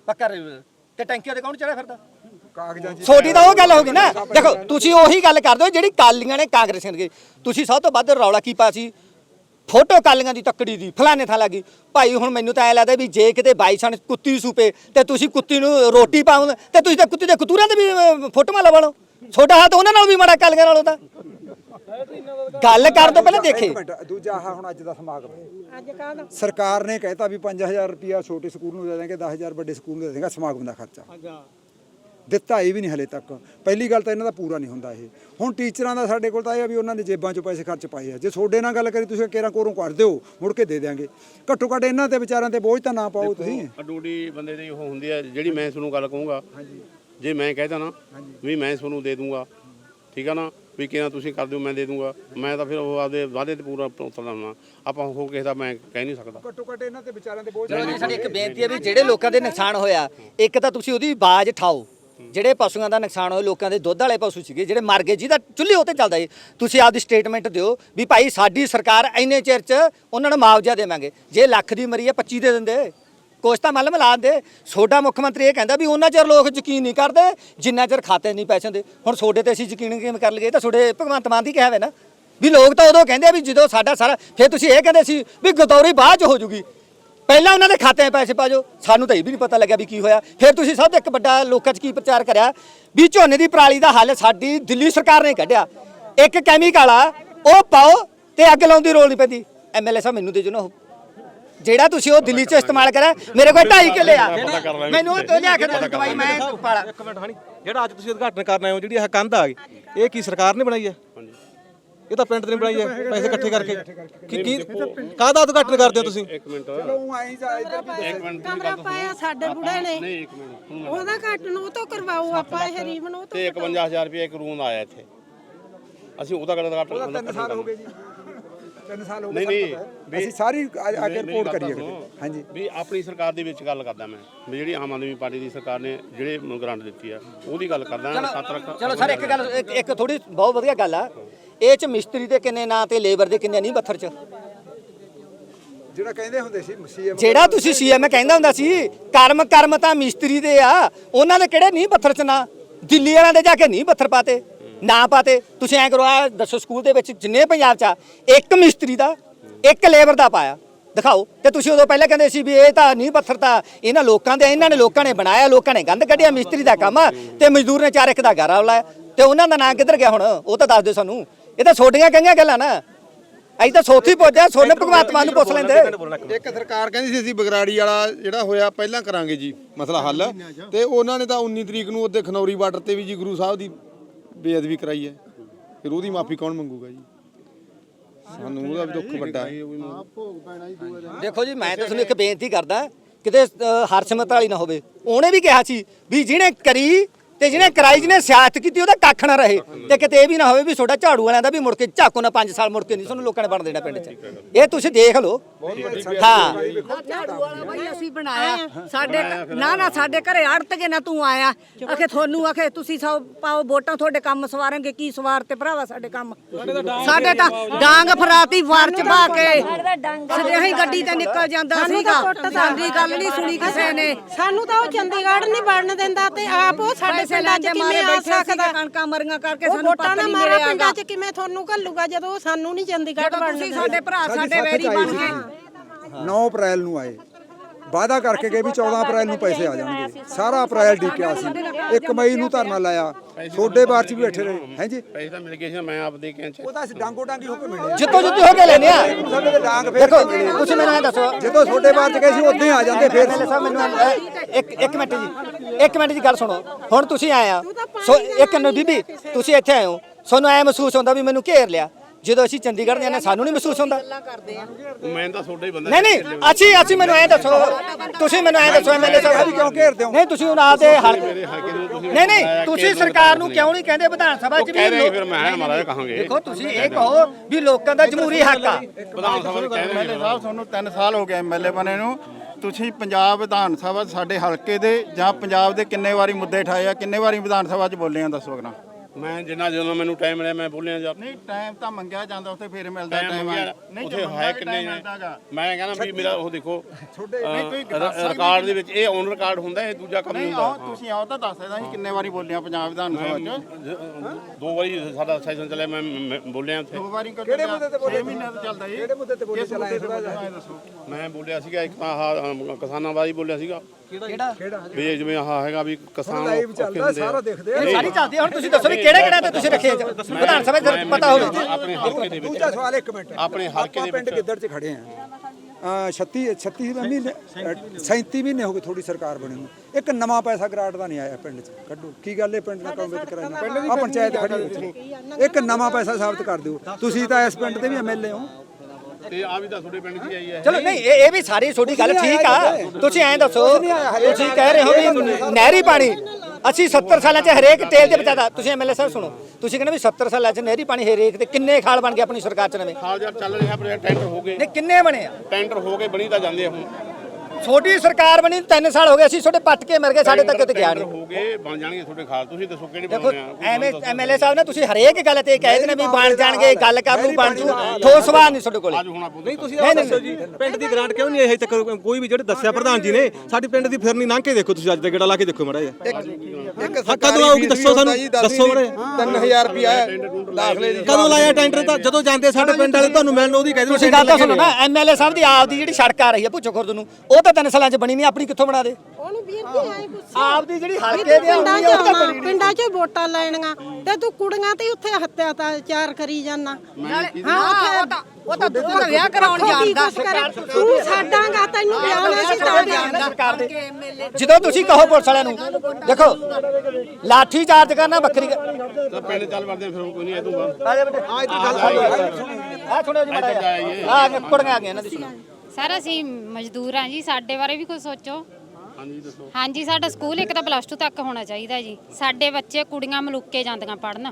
[SPEAKER 1] ਪੱਕਾ ਰੇਲ ਤੇ ਟੈਂਕੀਆਂ ਦੇ ਕੌਣ ਚੜਿਆ ਫਿਰਦਾ?
[SPEAKER 4] ਕਾਗਜ਼ਾਂ 'ਚ
[SPEAKER 1] ਛੋਟੀ ਤਾਂ ਉਹ ਗੱਲ ਹੋ ਗਈ ਨਾ। ਦੇਖੋ ਤੁਸੀਂ ਉਹੀ ਗੱਲ ਕਰਦੇ ਹੋ ਜਿਹੜੀ ਕਾਲੀਆਂ ਨੇ ਕਾਂਗਰਸੀਆਂ ਨੇ ਤੁਸੀਂ ਸਭ ਤੋਂ ਵੱਧ ਰੌਲਾ ਕੀ ਪਾ ਸੀ? ਫੋਟੋ ਕਾਲੀਆਂ ਦੀ ਤੱਕੜੀ ਦੀ ਫਲਾਣੇ ਥਾਂ ਲੱਗੀ। ਭਾਈ ਹੁਣ ਮੈਨੂੰ ਤਾਂ ਐ ਲੱਗਦਾ ਵੀ ਜੇ ਕਿਤੇ ਬਾਈ ਚਾਂਸ ਕੁੱਤੀ ਸੂਪੇ ਤੇ ਤੁਸੀਂ ਕੁੱਤੀ ਨੂੰ ਰੋਟੀ ਪਾਉਂ ਤੇ ਤੁਸੀਂ ਤਾਂ ਕੁੱਤੀ ਦੇ ਕਤੂਰਿਆਂ ਦੇ ਵੀ ਫੋਟੋਆਂ ਲਵਾ ਲਓ। ਛੋਟਾ ਹੱਥ ਉਹਨਾਂ ਨਾਲ ਵੀ ਮਾੜਾ ਕਾਲੀਆਂ ਨਾਲੋਂ ਤਾਂ। ਗੱਲ ਕਰਨ ਤੋਂ ਪਹਿਲਾਂ ਦੇਖੇ।
[SPEAKER 4] ਦੂਜਾ ਆਹ ਹੁਣ ਅੱਜ ਦਾ ਸਮਾਗਮ
[SPEAKER 6] ਅੱਜ ਕਾਹਦਾ?
[SPEAKER 4] ਸਰਕਾਰ ਨੇ ਕਹਿਤਾ ਵੀ 5000 ਰੁਪਿਆ ਛੋਟੇ ਸਕੂਲ ਨੂੰ ਦੇ ਦੇਣਗੇ 10000 ਵੱਡੇ ਸਕੂਲ ਨੂੰ ਦੇ ਦੇਣਗੇ ਸਮਾਗਮ ਦਾ ਖਰਚਾ। ਦਿੱਤਾ ਇਹ ਵੀ ਨਹੀਂ ਹਲੇ ਤੱਕ। ਪਹਿਲੀ ਗੱਲ ਤਾਂ ਇਹਨਾਂ ਦਾ ਪੂਰਾ ਨਹੀਂ ਹੁੰਦਾ ਇਹ। ਹੁਣ ਟੀਚਰਾਂ ਦਾ ਸਾਡੇ ਕੋਲ ਤਾਂ ਇਹ ਆ ਵੀ ਉਹਨਾਂ ਨੇ ਜੇਬਾਂ 'ਚੋਂ ਪੈਸੇ ਖਰਚ ਪਾਏ ਆ। ਜੇ ਤੁਹਾਡੇ ਨਾਲ ਗੱਲ ਕਰੀ ਤੁਸੀਂ ਕੇਰਾਂ ਕੋਲੋਂ ਕਰ ਦਿਓ ਮੁੜ ਕੇ ਦੇ ਦਿਆਂਗੇ। ਘੱਟੋ ਘੱਟ ਇਹਨਾਂ ਤੇ ਵਿਚਾਰਾਂ ਤੇ ਬੋਝ ਤਾਂ ਨਾ ਪਾਓ ਤੁਸੀਂ।
[SPEAKER 3] ਅਡੂਡੀ ਬੰਦੇ ਦੀ ਉਹ ਹੁੰਦੀ ਹੈ ਜਿਹੜੀ ਮੈਂ ਤੁਹਾਨੂੰ ਗੱਲ ਕਹੂੰਗਾ ਜੇ ਮੈਂ ਕਹਿਦਾ ਨਾ ਵੀ ਮੈਂ ਤੁਹਾਨੂੰ ਦੇ ਦੂੰਗਾ ਠੀਕ ਆ ਨਾ ਵੀ ਕਿਹਾ ਤੁਸੀਂ ਕਰ ਦਿਓ ਮੈਂ ਦੇ ਦੂੰਗਾ। ਮੈਂ ਤਾਂ ਫਿਰ ਉਹ ਆਪਦੇ ਵਾਅਦੇ ਤੇ ਪੂਰਾ ਉਤਰਦਾ ਹਾਂ ਆਪਾਂ ਉਹ ਕਿਸੇ ਦਾ ਮੈਂ ਕਹਿ ਨਹੀਂ ਸਕਦਾ।
[SPEAKER 4] ਘੱਟੋ ਘੱਟ ਇਹਨਾਂ ਤੇ ਵਿਚਾਰਾਂ ਤੇ ਬੋਝ
[SPEAKER 1] ਚਲੋ ਜੀ ਸਾਡੀ ਇੱਕ ਬੇਨਤੀ ਹੈ ਵੀ ਜਿਹੜੇ ਲੋਕਾਂ ਦੇ ਨੁਕਸਾਨ ਹੋਇਆ ਇੱਕ ਤਾਂ ਤੁਸੀਂ ਉਹਦੀ ਬਾਜ਼ ਠਾਓ। ਜਿਹੜੇ ਪਸ਼ੂਆਂ ਦਾ ਨੁਕਸਾਨ ਹੋਇਆ, ਲੋਕਾਂ ਦੇ ਦੁੱਧ ਵਾਲੇ ਪਸ਼ੂ ਸੀਗੇ, ਜਿਹੜੇ ਮਰ ਗਏ, ਜਿਹਦਾ ਚੁੱਲ੍ਹੇ ਉੱਤੇ ਚੱਲਦਾ ਜੀ ਤੁਸੀਂ ਆਪਦੀ ਸਟੇਟਮੈਂਟ ਦਿਓ ਵੀ ਭਾਈ ਸਾਡੀ ਸਰਕਾਰ ਇੰਨੇ ਚਿਰ ਚ ਉਹਨਾਂ ਨੂੰ ਮੁਆਵਜ਼ਾ ਦੇਵਾਂਗੇ। ਜੇ ਲੱਖ ਦੀ ਮਰੀ ਹੈ 25 ਦੇ ਦਿੰਦੇ। ਕੁਛ ਤਾਂ ਮੱਲ ਮਿਲਾ ਦੇ ਛੋਟਾ ਮੁੱਖ ਮੰਤਰੀ ਇਹ ਕਹਿੰਦਾ ਵੀ ਉਹਨਾਂ ਚਿਰ ਲੋਕ ਯਕੀਨ ਨਹੀਂ ਕਰਦੇ, ਜਿੰਨਾ ਚਿਰ ਖਾਤੇ ਨਹੀਂ ਪੈਸੇ ਦੇ ਹੁਣ ਛੋਡੇ ਤੇ ਅਸੀਂ ਯਕੀਨ ਕਿਵੇਂ ਕਰ ਲਈਏ? ਤਾਂ ਛੋਡੇ ਭਗਵੰਤ ਮਾਨ ਦੀ ਕਿਹਾ ਹੋਵੇ ਨਾ। ਵੀ ਲੋਕ ਤਾਂ ਉਦੋਂ ਕਹਿੰਦੇ ਆ ਵੀ ਜਦੋਂ ਸਾਡਾ ਸਾਰਾ ਫਿਰ ਤੁਸੀਂ ਇਹ ਕਹਿੰਦੇ ਸੀ ਵੀ ਗਦੌਰੀ ਬਾਅਦ ਚ ਹੋ ਜੂਗੀ। ਪਹਿਲਾਂ ਉਹਨਾਂ ਦੇ ਖਾਤੇ 'ਚ ਪੈਸੇ ਪਾਜੋ ਸਾਨੂੰ ਤਾਂ ਇਹ ਵੀ ਨਹੀਂ ਪਤਾ ਲੱਗਿਆ ਵੀ ਕੀ ਹੋਇਆ। ਫਿਰ ਤੁਸੀਂ ਸਭ ਇੱਕ ਵੱਡਾ ਲੋਕਾਂ 'ਚ ਕੀ ਪ੍ਰਚਾਰ ਕਰਿਆ? ਵੀ ਝੋਨੇ ਦੀ ਪਰਾਲੀ ਦਾ ਹੱਲ ਸਾਡੀ ਦਿੱਲੀ ਸਰਕਾਰ ਨੇ ਕੱਢਿਆ। ਇੱਕ ਕੈਮੀਕਲ ਆ ਉਹ ਪਾਓ ਤੇ ਅੱਗ ਲਾਉਣ ਦੀ ਲੋੜ ਨਹੀਂ ਪੈਂਦੀ। ਐਮਐਲਏ ਸਾਹਿਬ ਮੈਨੂੰ ਦੇ ਜੋ ਨਾ ਉਹ। ਜਿਹੜਾ ਤੁਸੀਂ ਉਹ ਦਿੱਲੀ 'ਚ ਇਸਤੇਮਾਲ ਕਰਿਆ ਮੇਰੇ ਕੋਲ 2.5 ਕਿੱਲੇ ਆ। ਮੈਨੂੰ ਉਹ ਤੋਂ ਲਿਆ ਕੇ ਦਵਾਈ ਮੈਂ ਪਾਲਾ
[SPEAKER 2] ਇੱਕ ਮਿੰਟ ਹਣੀ। ਜਿਹੜਾ ਅੱਜ ਤੁਸੀਂ ਉਦਘਾਟਨ ਕਰਨ ਆਏ ਹੋ ਜਿਹੜੀ ਇਹ ਕੰਧ ਆ ਗਈ ਇਹ ਕੀ ਸਰਕਾਰ ਨੇ ਬਣਾਈ ਹੈ ਇਹ ਤਾਂ ਪਿੰਡ ਨੇ ਬਣਾਈ ਹੈ ਪੈਸੇ ਇਕੱਠੇ ਕਰਕੇ। ਕੀ ਕੀ ਕਾਹਦਾ ਉਦਘਾਟਨ ਕਰਦੇ ਹੋ ਤੁਸੀਂ?
[SPEAKER 3] ਇੱਕ ਮਿੰਟ।
[SPEAKER 4] ਉਹ ਆਈ ਜਾ ਇੱਧਰ ਵੀ
[SPEAKER 3] ਇੱਕ ਮਿੰਟ
[SPEAKER 6] ਕਮਰਾ ਪਾਇਆ ਸਾਡੇ ਬੁੜੇ ਨੇ।
[SPEAKER 3] ਨਹੀਂ ਇੱਕ ਮਿੰਟ।
[SPEAKER 6] ਉਹਦਾ ਘੱਟ ਨੂੰ ਉਹ ਤੋਂ ਕਰਵਾਓ ਆਪਾਂ ਇਹ ਰੀਵਨ ਉਹ ਤੋਂ
[SPEAKER 3] ਤੇ 51000 ਰੁਪਏ ਇੱਕ ਰੂਮ ਦਾ ਆਇਆ ਇੱਥੇ। ਅਸੀਂ ਉਹਦਾ ਕਰ ਦਾ
[SPEAKER 4] ਉਹਦਾ ਤਿੰਨ ਸਾਲ ਹੋ ਗਏ ਜੀ। ਤਿੰਨ ਸਾਲ ਹੋ ਗਏ
[SPEAKER 3] ਨਹੀਂ, ਨਹੀਂ,
[SPEAKER 4] ਹੈ। ਅਸੀਂ ਸਾਰੀ ਆ ਕੇ ਰਿਪੋਰਟ ਕਰੀਏ। ਕਿਤੇ। ਹਾਂਜੀ।
[SPEAKER 3] ਵੀ ਆਪਣੀ ਸਰਕਾਰ ਦੇ ਵਿੱਚ ਗੱਲ ਕਰਦਾ ਮੈਂ ਵੀ ਜਿਹੜੀ ਆਮ ਆਦਮੀ ਪਾਰਟੀ ਦੀ ਸਰਕਾਰ ਨੇ ਜਿਹੜੇ ਗ੍ਰਾਂਟ ਦਿੱਤੀ ਆ ਉਹਦੀ ਗੱਲ ਕਰਦਾ 7 ਲੱਖ
[SPEAKER 1] ਚਲੋ ਸਰ ਇੱਕ ਗੱਲ ਇੱਕ- ਇੱਕ ਥੋੜੀ ਬਹੁਤ ਵਧੀਆ ਗੱਲ ਆ। ਇਹ ਚ ਮਿਸਤਰੀ ਦੇ ਕਿੰਨੇ ਨਾਂ ਤੇ ਲੇਬਰ ਦੇ ਕਿੰਨੇ ਨਹੀਂ ਪੱਥਰ ਚ?
[SPEAKER 4] ਜਿਹੜਾ ਕਹਿੰਦੇ ਹੁੰਦੇ ਸੀ ਸੀਐਮ
[SPEAKER 1] ਜਿਹੜਾ ਤੁਸੀਂ ਸੀਐਮ ਕਹਿੰਦਾ ਹੁੰਦਾ ਸੀ ਕਰਮ ਕਰਮ ਤਾਂ ਮਿਸਤਰੀ ਦੇ ਆ ਉਹਨਾਂ ਦੇ ਕਿਹੜੇ ਨਹੀਂ ਪੱਥਰ ਚ ਨਾ? ਦਿੱਲੀ ਵਾਲਿਆਂ ਦੇ ਜਾ ਕੇ ਨਹੀਂ ਪੱਥਰ ਪਾਤੇ ਨਾ ਪਾਤੇ। ਤੁਸੀਂ ਐਂ ਕਰੋ ਆ ਦੱਸੋ ਸਕੂਲ ਦੇ ਵਿੱਚ ਜਿੰਨੇ ਪੰਜਾਬ ਚ ਆ ਇੱਕ ਮਿਸਤਰੀ ਦਾ ਇੱਕ ਲੇਬਰ ਦਾ ਪਾਇਆ। ਦਿਖਾਓ। ਤੇ ਤੁਸੀਂ ਉਦੋਂ ਪਹਿਲਾਂ ਕਹਿੰਦੇ ਸੀ ਵੀ ਇਹ ਤਾਂ ਨਹੀਂ ਪੱਥਰ ਤਾਂ ਇਹਨਾਂ ਲੋਕਾਂ ਦੇ ਇਹਨਾਂ ਨੇ ਲੋਕਾਂ ਨੇ ਬਣਾਇਆ ਲੋਕਾਂ ਨੇ ਗੰਦ ਕੱਢਿਆ ਮਿਸਤਰੀ ਦਾ ਕੰਮ ਤੇ ਮਜ਼ਦੂਰ ਨੇ ਚਾਰ ਇੱਕ ਦਾ ਗਾਰਾ ਲਾਇਆ। ਤੇ ਉਹਨਾਂ ਦਾ ਨਾਂ ਕਿੱਧਰ ਗਿਆ ਹੁਣ? ਉਹ ਤਾਂ ਦੱਸ ਦਿਓ ਸਾਨੂੰ। ਇਹ ਤਾਂ ਛੋਟੀਆਂ ਕਈਆਂ ਗੱਲਾਂ ਨਾ। ਅਸੀਂ ਤਾਂ ਸੋਥੀ ਪਹੁੰਚਿਆ ਸੋਨੇ ਭਗਵੰਤ ਮਾਨ ਨੂੰ ਪੁੱਛ ਲੈਂਦੇ।
[SPEAKER 7] ਇੱਕ ਸਰਕਾਰ ਕਹਿੰਦੀ ਸੀ ਅਸੀਂ ਬਗਰਾੜੀ ਵਾਲਾ ਜਿਹੜਾ ਹੋਇਆ ਪਹਿਲਾਂ ਕਰਾਂਗੇ ਜੀ ਮਸਲਾ ਹੱਲ। ਤੇ ਉਹਨਾਂ ਨੇ ਤਾਂ 19 ਤਰੀਕ ਨੂੰ ਉਹਦੇ ਖਨੌਰੀ ਬਾਰਡਰ ਤੇ ਵੀ ਜੀ ਗੁਰੂ ਸਾਹਿਬ ਦੀ ਬੇਅਦਬੀ ਕਰਾਈ ਹੈ। ਫਿਰ ਉਹਦੀ ਮਾਫੀ ਕੌਣ ਮੰਗੂਗਾ ਜੀ? ਸਾਨੂੰ ਉਹਦਾ ਵੀ ਦੁੱਖ ਵੱਡਾ
[SPEAKER 1] ਦੇਖੋ ਜੀ ਮੈਂ ਤੁਹਾਨੂੰ ਇੱਕ ਬੇਨਤੀ ਕਰਦਾ ਕਿਤੇ ਅ, ਹਰਸਿਮਰਤ ਵਾਲੀ ਨਾ ਹੋਵੇ। ਉਹਨੇ ਵੀ ਕਿਹਾ ਸੀ ਵੀ ਜਿਹਨੇ ਕਰੀ ਤੇ ਜਿਹਨੇ ਕਰਾਈ ਜਿਹਨੇ ਸਿਆਸਤ ਕੀਤੀ ਉਹਦਾ ਕੱਖ ਨਾ ਰਹੇ। ਤੇ ਕਿਤੇ ਇਹ ਵੀ ਨਾ ਹੋਵੇ ਵੀ ਤੁਹਾਡਾ ਝਾੜੂ ਵਾਲਿਆਂ ਦਾ ਵੀ ਮੁੜ ਕੇ ਝਾਕੋ ਨਾ 5 ਸਾਲ ਮੁੜ ਕੇ ਨਹੀਂ ਤੁਹਾਨੂੰ ਲੋਕਾਂ ਨੇ ਬਣ ਦੇਣਾ ਪਿੰਡ 'ਚ। ਇਹ ਤੁਸੀਂ ਦੇਖ ਲਓ। ਹਾਂ।
[SPEAKER 8] ਝਾੜੂ ਵਾਲਾ ਭਾਈ ਅਸੀਂ ਬਣਾਇਆ ਸਾਡੇ ਨਾ ਨਾ ਸਾਡੇ ਘਰੇ ਅੜਤ ਕੇ ਨਾ ਤੂੰ ਆਇਆ। ਅਖੇ ਤੁਹਾਨੂੰ ਅਖੇ ਤੁਸੀਂ ਸਭ ਪਾਓ ਵੋਟਾਂ ਤੁਹਾਡੇ ਕੰਮ ਸਵਾਰਾਂਗੇ ਕੀ ਸਵਾਰ ਤੇ ਭਰਾਵਾ ਸਾਡੇ ਕੰਮ? ਸਾਡੇ ਤਾਂ ਡਾਂਗ ਫਰਾਤੀ ਵਾਰ ਚ ਪਾ ਕੇ। ਸਦੇਹੀ ਗੱਡੀ ਤੇ ਨਿਕਲ ਜਾਂਦਾ ਸੀਗਾ। ਸਾਡੀ ਗੱਲ ਨਹੀਂ ਸੁਣੀ ਕਿਸੇ ਨੇ।
[SPEAKER 6] ਸਾਨੂੰ ਤਾਂ ਉਹ ਚੰਡੀਗੜ੍ਹ ਨਹੀਂ ਵੜਨ ਦਿੰਦਾ ਤੇ ਆਪ ਉਹ ਸਾਡੇ ਪਿੰਡਾਂ 'ਚ ਕਿਵੇਂ ਆ ਸਕਦਾ
[SPEAKER 8] ਕਣਕਾਂ ਮਰੀਆਂ ਕਰਕੇ
[SPEAKER 6] ਉਹ
[SPEAKER 8] ਸਾਨੂੰ
[SPEAKER 6] ਵੋਟਾਂ
[SPEAKER 8] ਪਤਾ
[SPEAKER 6] ਨਾ
[SPEAKER 8] ਨਹੀਂ
[SPEAKER 6] ਮਾਰਾ ਪਿੰਡਾਂ 'ਚ ਕਿਵੇਂ ਤੁਹਾਨੂੰ ਘੱਲੂਗਾ ਜਦੋਂ ਸਾਨੂੰ ਨਹੀਂ ਚੰਡੀਗੜ੍ਹ
[SPEAKER 8] ਜਦੋਂ
[SPEAKER 6] ਵੜਨ
[SPEAKER 8] ਤੁਸੀਂ ਸਾਡੇ ਭਰਾ
[SPEAKER 4] ਸਾਡੀ
[SPEAKER 8] ਵੈਰੀ ਬਣ। ਗਏ।
[SPEAKER 4] 9 ਅਪ੍ਰੈਲ ਨੂੰ ਆਏ। ਵਾਅਦਾ ਕਰਕੇ ਗਏ ਵੀ 14 ਅਪ੍ਰੈਲ ਨੂੰ ਪੈਸੇ ਆ ਜਾਣਗੇ। ਸਾਰਾ ਅਪ੍ਰੈਲ ਡੀਕਿਆ ਸੀ। 1 ਮਈ ਨੂੰ ਧਰਨਾ ਲਾਇਆ। ਛੋਡੇ ਬਾਰ ਚ ਵੀ ਬੈਠੇ ਰਹੇ। ਹੈ ਜੀ?
[SPEAKER 3] ਪੈਸੇ ਤਾਂ ਮਿਲ ਗਏ ਸੀ ਮੈਂ ਆਪ ਦੇ ਕੇ
[SPEAKER 4] ਉਹ ਤਾਂ ਅਸੀਂ ਡਾਂਗੋ ਡਾਂਗੀ ਹੋ ਕੇ ਮਿਲੇ
[SPEAKER 1] ਜਿੱਤੋਂ ਜਿੱਤੀ ਹੋ ਕੇ ਲੈਨੇ ਆ।
[SPEAKER 4] ਸਾਡੇ ਤੇ ਡਾਂਗ ਫੇਰ
[SPEAKER 1] ਦੇਖੋ ਤੁਸੀਂ ਮੈਨੂੰ ਇਹ ਦੱਸੋ
[SPEAKER 4] ਜਦੋਂ ਛੋਡੇ ਬਾਰ ਚ ਗਏ ਸੀ ਉਦੋਂ ਹੀ ਆ ਜਾਂਦੇ ਫੇਰ
[SPEAKER 1] ਐਮਐਲਏ ਸਾਹਿਬ ਮੈਨੂੰ ਇੱਕ ਇੱਕ ਮਿੰਟ ਜੀ। ਇੱਕ ਮਿੰਟ ਦੀ ਗੱਲ ਸੁਣੋ। ਹੁਣ ਤੁਸੀਂ ਆਏ ਆ। ਸੋ ਇੱਕ ਮਿੰਟ ਬੀਬੀ ਤੁਸੀਂ ਇੱਥੇ ਆਏ ਹੋ। ਤੁਹਾਨੂੰ ਐ ਮਹਿਸੂਸ ਹੁੰਦਾ ਵੀ ਮੈਨੂੰ ਘੇਰ ਲਿਆ। ਜਦੋਂ ਅਸੀਂ ਚੰਡੀਗੜ੍ਹ ਜਾਂਦੇ ਹਾਂ ਸਾਨੂੰ ਨਹੀਂ ਮਹਿਸੂਸ ਹੁੰਦਾ।
[SPEAKER 3] ਮੈਂ ਤਾਂ ਤੁਹਾਡਾ ਹੀ ਬੰਦਾ
[SPEAKER 1] ਨਹੀਂ ਨਹੀਂ ਅਸੀਂ ਅਸੀਂ ਮੈਨੂੰ ਐ ਦੱਸੋ। ਤੁਸੀਂ ਮੈਨੂੰ ਐ ਦੱਸੋ ਐਮਐਲਏ ਸਾਹਿਬ
[SPEAKER 4] ਕਿਉਂ ਘੇਰਦੇ ਹੋ?
[SPEAKER 1] ਨਹੀਂ ਤੁਸੀਂ ਹੁਣ ਆਪਦੇ ਹਲ
[SPEAKER 3] ਮੇਰੇ ਹਲਕੇ ਨੂੰ ਤੁਸੀਂ
[SPEAKER 1] ਨਹੀਂ ਨਹੀਂ ਤੁਸੀਂ ਸਰਕਾਰ ਨੂੰ ਕਿਉਂ ਨਹੀਂ ਕਹਿੰਦੇ ਵਿਧਾਨ ਸਭਾ ਚ
[SPEAKER 3] ਕਹਿ
[SPEAKER 1] ਵੀ
[SPEAKER 3] ਰਹੇ
[SPEAKER 1] ਲੋਕ-
[SPEAKER 3] ਫਿਰ ਮੈਂ ਮਹਾਰਾਜ ਕਹਾਂਗੇ।
[SPEAKER 1] ਦੇਖੋ ਤੁਸੀਂ ਇਹ ਕਹੋ ਵੀ ਲੋਕਾਂ ਦਾ ਜਮਹੂਰੀ ਹੱਕ ਆ।
[SPEAKER 3] ਵਿਧਾਨ ਸਭਾ ਵਿੱਚ ਕਹਿ ਰਹੇ
[SPEAKER 7] ਐਮਐਲਏ ਸਾਹਿਬ ਤੁਹਾਨੂੰ 3 ਸਾਲ ਹੋ ਗਏ ਐਮਐਲਏ ਬਣੇ ਨੂੰ। ਤੁਸੀਂ ਪੰਜਾਬ ਵਿਧਾਨ ਸਭਾ 'ਚ ਸਾਡੇ ਹਲਕੇ ਦੇ ਜਾਂ ਪੰਜਾਬ ਦੇ ਕਿੰਨੇ ਵਾਰੀ ਮੁੱਦੇ ਠਾਏ ਆ ਕਿੰਨੇ ਵਾਰੀ ਵਿਧਾਨ ਸਭਾ 'ਚ ਬੋਲੇ ਆ ਦੱਸੋ ਅਗਨਾ
[SPEAKER 3] ਮੈਂ ਜਿੰਨਾ ਜਦੋਂ ਮੈਨੂੰ ਟਾਈਮ ਮਿਲਿਆ ਮੈਂ ਬੋਲਿਆ ਜਾ
[SPEAKER 7] ਨਹੀਂ ਟਾਈਮ ਤਾਂ ਮੰਗਿਆ ਜਾਂਦਾ ਉੱਥੇ ਫੇਰ ਮਿਲਦਾ
[SPEAKER 3] ਟਾਈਮ
[SPEAKER 7] ਨਹੀਂ
[SPEAKER 3] ਉੱਥੇ
[SPEAKER 7] ਜੇ
[SPEAKER 3] ਹੈ ਕਿੰਨੇ। ਮੈਂ ਕਹਿੰਦਾ ਵੀ ਮੇਰਾ ਉਹ ਦੇਖੋ
[SPEAKER 7] ਨਹੀਂ, ਤੁਸੀਂ ਦੱਸ ਸਕਦੇ
[SPEAKER 3] ਰਿਕਾਰਡ ਦੇ ਵਿੱਚ ਇਹ ਓਨਰ ਕਾਰਡ ਹੁੰਦਾ ਇਹ ਦੂਜਾ ਕੰਮ ਨਹੀਂ ਹੁੰਦਾ।
[SPEAKER 7] ਤੁਸੀਂ ਆਓ ਤਾਂ ਦੱਸ ਦੇਦਾ ਸੀ ਕਿੰਨੇ ਵਾਰੀ ਬੋਲੇ ਆ ਪੰਜਾਬ ਵਿਧਾਨ ਸਭਾ 'ਚ।
[SPEAKER 3] ਦੋ ਵਾਰੀ ਸਾਡਾ ਸੈਸ਼ਨ ਚੱਲਿਆ ਮੈਂ ਬੋਲਿਆ ਉੱਥੇ।
[SPEAKER 7] ਦੋ ਵਾਰੀ
[SPEAKER 4] ਕਿਹੜੇ ਮੁੱਦੇ ਤੇ ਬੋਲੇ
[SPEAKER 7] 6 ਮਹੀਨਿਆਂ ਤੋਂ ਚੱਲਦਾ ਇਹ।
[SPEAKER 4] ਕਿਹੜੇ ਮੁੱਦੇ ਤੇ ਬੋਲੇ ਚਲਾਏ
[SPEAKER 7] ਮੁੱਦੇ ਤੇ ਬੋਲੇ, ਐਂ ਦੱਸੋ।
[SPEAKER 3] ਮੈਂ ਬੋਲਿਆ ਸੀਗਾ ਇੱਕ ਤਾਂ ਕਿਸਾਨਾਂ ਬਾਰੇ ਬੋਲਿਆ ਸੀਗਾ।
[SPEAKER 1] ਕਿਹੜਾ
[SPEAKER 3] ਵੀ ਜਿਵੇਂ ਆਹ ਹੈਗਾ ਵੀ ਕਿਸਾਨ
[SPEAKER 4] ਲਾਈਵ ਚੱਲਦਾ। ਸਾਰਾ ਦੇਖਦੇ ਆ।
[SPEAKER 1] ਇਹ ਸਾਰੀ ਚੱਲਦੀ ਆ, ਹੁਣ ਤੁਸੀਂ ਦੱਸੋ ਵੀ ਕਿਹੜੇ ਕਿਹੜੇ ਤੇ ਤੁਸੀਂ ਰੱਖੇ ਆ? ਵਿਧਾਨ ਸਭਾ ਚ ਪਤਾ ਹੋਵੇ।
[SPEAKER 3] ਆਪਣੇ ਹਲਕੇ ਦੇ ਵਿੱਚ।
[SPEAKER 4] ਦੂਜਾ ਸਵਾਲ ਇੱਕ ਮਿੰਟ।
[SPEAKER 3] ਆਪਣੇ ਹਲਕੇ ਦੇ
[SPEAKER 4] ਪਿੰਡ
[SPEAKER 3] ਵਿੱਚ
[SPEAKER 4] ਗਿੱਦੜ 'ਚ ਖੜੇ ਆ? 36 36 ਮਹੀਨੇ ਅ, 37 ਮਹੀਨੇ। ਹੋ ਗਏ ਥੋੜੀ ਸਰਕਾਰ ਬਣੀ ਨੂੰ। ਇੱਕ ਨਵਾਂ ਪੈਸਾ ਗ੍ਰਾਂਟ ਦਾ ਨਹੀਂ ਆਇਆ ਪਿੰਡ 'ਚ। ਕੱਢੋ। ਕੀ ਗੱਲ ਹੈ ਪਿੰਡ ਦਾ ਕੰਮ ਵਿੱਚ ਕਰਾਇਆ? ਆ ਪੰਚਾਇਤ ਖੜੀ ਇੱਕ ਨਵਾਂ ਪੈਸਾ ਸਾਬਤ ਕਰ ਦਿਓ। ਤੁਸੀਂ ਤਾਂ ਇਸ ਪਿੰਡ ਦੇ ਵੀ ਐਮਐਲਏ ਹੋ।
[SPEAKER 3] ਤੇ ਆ ਵੀ ਤਾਂ ਤੁਹਾਡੇ ਪਿੰਡ 'ਚ ਹੀ ਆਈ ਹੈ।
[SPEAKER 1] ਚਲੋ ਨਹੀਂ ਇਹ ਇਹ ਵੀ ਸਾਰੀ ਛੋਟੀ ਗੱਲ ਠੀਕ ਆ। ਤੁਸੀਂ ਐਂ ਦੱਸੋ ਤੁਸੀਂ ਕਹਿ ਰਹੇ ਹੋ ਵੀ ਨਹਿਰੀ ਪਾਣੀ ਅਸੀਂ 70 ਸਾਲਾਂ 'ਚ ਹਰੇਕ ਤੇਲ ਦੇ ਬਚਾਦਾ ਤੁਸੀਂ ਐਮਐਲਏ ਸਾਹਿਬ ਸੁਣੋ ਤੁਸੀਂ ਕਹਿੰਦੇ ਵੀ 70 ਸਾਲਾਂ 'ਚ ਨਹਿਰੀ ਪਾਣੀ ਹਰੇਕ ਤੇ ਕਿੰਨੇ ਖਾਲ ਬਣ ਗਏ ਆਪਣੀ ਸਰਕਾਰ 'ਚ ਨਵੇਂ?
[SPEAKER 3] ਹਾਲ ਯਾਰ ਚੱਲ ਰਿਹਾ ਪਰ ਟੈਂਡਰ ਹੋ ਗਏ।
[SPEAKER 1] ਨੇ ਕਿੰਨੇ ਬਣੇ ਆ?
[SPEAKER 3] ਟੈਂਡਰ ਹੋ ਗਏ ਬਣੀ ਤਾਂ ਜਾਂਦੇ ਆ ਹੁਣ।
[SPEAKER 1] ਛੋਟੀ ਸਰਕਾਰ ਬਣੀ 3 ਸਾਲ ਹੋ ਗਏ ਅਸੀਂ ਛੋਟੇ ਪੱਟ ਕੇ ਮਰ ਗਏ ਸਾਡੇ ਤੱਕ ਕਿਤੇ ਗਿਆ ਨਹੀਂ।
[SPEAKER 3] ਹੋ ਗਏ ਬਣ ਜਾਣਗੇ ਤੁਹਾਡੇ ਖਾਲ ਤੁਸੀਂ ਦੱਸੋ ਕਿਹੜੇ
[SPEAKER 1] ਦੇਖੋ ਐਵੇਂ ਐਮਐਲਏ ਸਾਹਿਬ ਨੇ ਤੁਸੀਂ ਹਰੇਕ ਗੱਲ ਤੇ ਕਹਿ ਦੇਣਾ ਵੀ ਬਣ ਜਾਣਗੇ ਗੱਲ ਕਰਨ ਨੂੰ ਬਣ ਜੂ ਠੋਸ ਸਵਾਲ ਨਹੀਂ ਤੁਹਾਡੇ ਕੋਲੇ।
[SPEAKER 3] ਅੱਜ ਹੁਣ ਆਪਾਂ
[SPEAKER 2] ਨਹੀਂ ਤੁਸੀਂ ਇਹ ਦੱਸੋ ਜੀ ਪਿੰਡ ਦੀ ਗ੍ਰਾਂਟ ਕਿਉਂ ਨਹੀਂ ਇਹ ਤੱਕ ਕੋਈ ਵੀ ਜਿਹੜੇ ਦੱਸਿਆ ਪ੍ਰਧਾਨ ਜੀ ਨੇ ਸਾਡੀ ਪਿੰਡ ਦੀ ਫਿਰਨੀ ਲੰਘ ਕੇ ਦੇਖੋ ਤੁਸੀਂ ਅੱਜ ਦਾ ਗੇੜਾ ਲਾ ਕੇ ਦੇਖੋ ਮੜਾ ਹਾਂ, ਕਦੋਂ ਆਊਗੀ ਦੱਸੋ ਸਾਨੂੰ, ਦੱਸੋ ਮਾੜਾ
[SPEAKER 7] 3000 ਰੁਪਿਆ ਦਾਖਲੇ ਦੀ।
[SPEAKER 2] ਕਦੋਂ ਲਾਇਆ ਟੈਂਡਰ ਤਾਂ? ਜਦੋਂ ਜਾਂਦੇ ਸਾਡੇ ਪਿੰਡ ਵਾਲੇ ਤੁਹਾਨੂੰ ਮਿਲਣ ਉਹਦੀ ਕਹਿੰਦੇ
[SPEAKER 1] ਤੁਸੀਂ ਗੱਲ ਤਾਂ ਸੁਣੋ ਨਾ ਐਮਐਲਏ ਸਾਹਿਬ ਦੀ ਆਪ ਦੀ ਜਿਹੜੀ ਸੜਕ ਆ ਰਹੀ ਹੈ ਪੁੱਛੋ ਖੁਰਦ ਨੂੰ ਉਹ ਤਾਂ ਤਿੰਨ ਸਾਲਾਂ 'ਚ ਬਣੀ ਨਹੀਂ ਆਪਣੀ ਕਿੱਥੋਂ ਬਣਾ ਦੇ?
[SPEAKER 6] ਉਹਨੂੰ ਵੀਰ ਜੀ ਆਏ ਪੁੱਛ।
[SPEAKER 1] ਆਪ ਦੀ ਜਿਹੜੀ ਹਲਕੇ ਦੇ
[SPEAKER 6] ਪਿੰਡਾਂ
[SPEAKER 1] ਆਉਂਦੀ
[SPEAKER 6] 'ਚ
[SPEAKER 1] ਆ ਉਹ ਤਾਂ
[SPEAKER 6] ਆਉਣਾ
[SPEAKER 1] ਬਣੀ ਨਹੀਂ।
[SPEAKER 6] ਪਿੰਡਾਂ 'ਚ ਵੋਟਾਂ ਲੈਣੀਆਂ ਤੇ ਤੂੰ ਕੁੜੀਆਂ ਤੇ ਹੀ ਉੱਥੇ ਹੱਤਿਆ ਤਾਂ ਚਾਰ ਕਰੀ ਜਾਣਾ ਹਾਂ
[SPEAKER 8] ਉਹ ਤਾਂ ਉਹ ਤਾਂ ਉਹ ਤਾਂ ਵਿਆਹ ਕਰਾਉਣ ਜਾਂਦਾ
[SPEAKER 6] ਤੂੰ ਸਾਡਾਂਗਾ ਤੈਨੂੰ ਵਿਆਹਣਾ ਸੀ ਤਾਂ
[SPEAKER 1] ਸਰਕਾਰ ਦੇ ਜਦੋਂ ਤੁਸੀਂ ਕਹੋ ਪੁਲਿਸ ਵਾਲਿਆਂ ਨੂੰ ਦੇਖੋ ਲਾਠੀ ਚਾਰਜ ਕਰਨਾ ਬੱਕਰੀ
[SPEAKER 3] ਤਾਂ ਪਿੰਡ ਚੱਲ ਵੜਦੇ ਫਿਰ ਕੋਈ ਨਹੀਂ ਇਹ ਤੋਂ ਬਾਅਦ।
[SPEAKER 1] ਆ ਜਾ ਬੇਟੇ ਆ ਸੁਣੋ। ਜੀ ਮੜਾ ਆ ਕੁੜੀਆਂ ਆ ਗਈਆਂ ਇਹਨਾਂ ਦੀ ਸੁਣੋ।
[SPEAKER 9] ਸਰ ਅਸੀਂ ਮਜ਼ਦੂਰ ਹਾਂ ਜੀ ਸਾਡੇ ਬਾਰੇ ਵੀ ਕੁਝ ਸੋਚੋ।
[SPEAKER 3] ਹਾਂਜੀ ਦੱਸੋ।
[SPEAKER 9] ਹਾਂਜੀ ਸਾਡਾ ਸਕੂਲ ਇੱਕ ਤਾਂ ਪਲੱਸ 2 ਤੱਕ ਹੋਣਾ ਚਾਹੀਦਾ ਜੀ। ਸਾਡੇ ਬੱਚੇ ਕੁੜੀਆਂ ਮਲੁੱਕੇ ਜਾਂਦੀਆਂ ਪੜਨ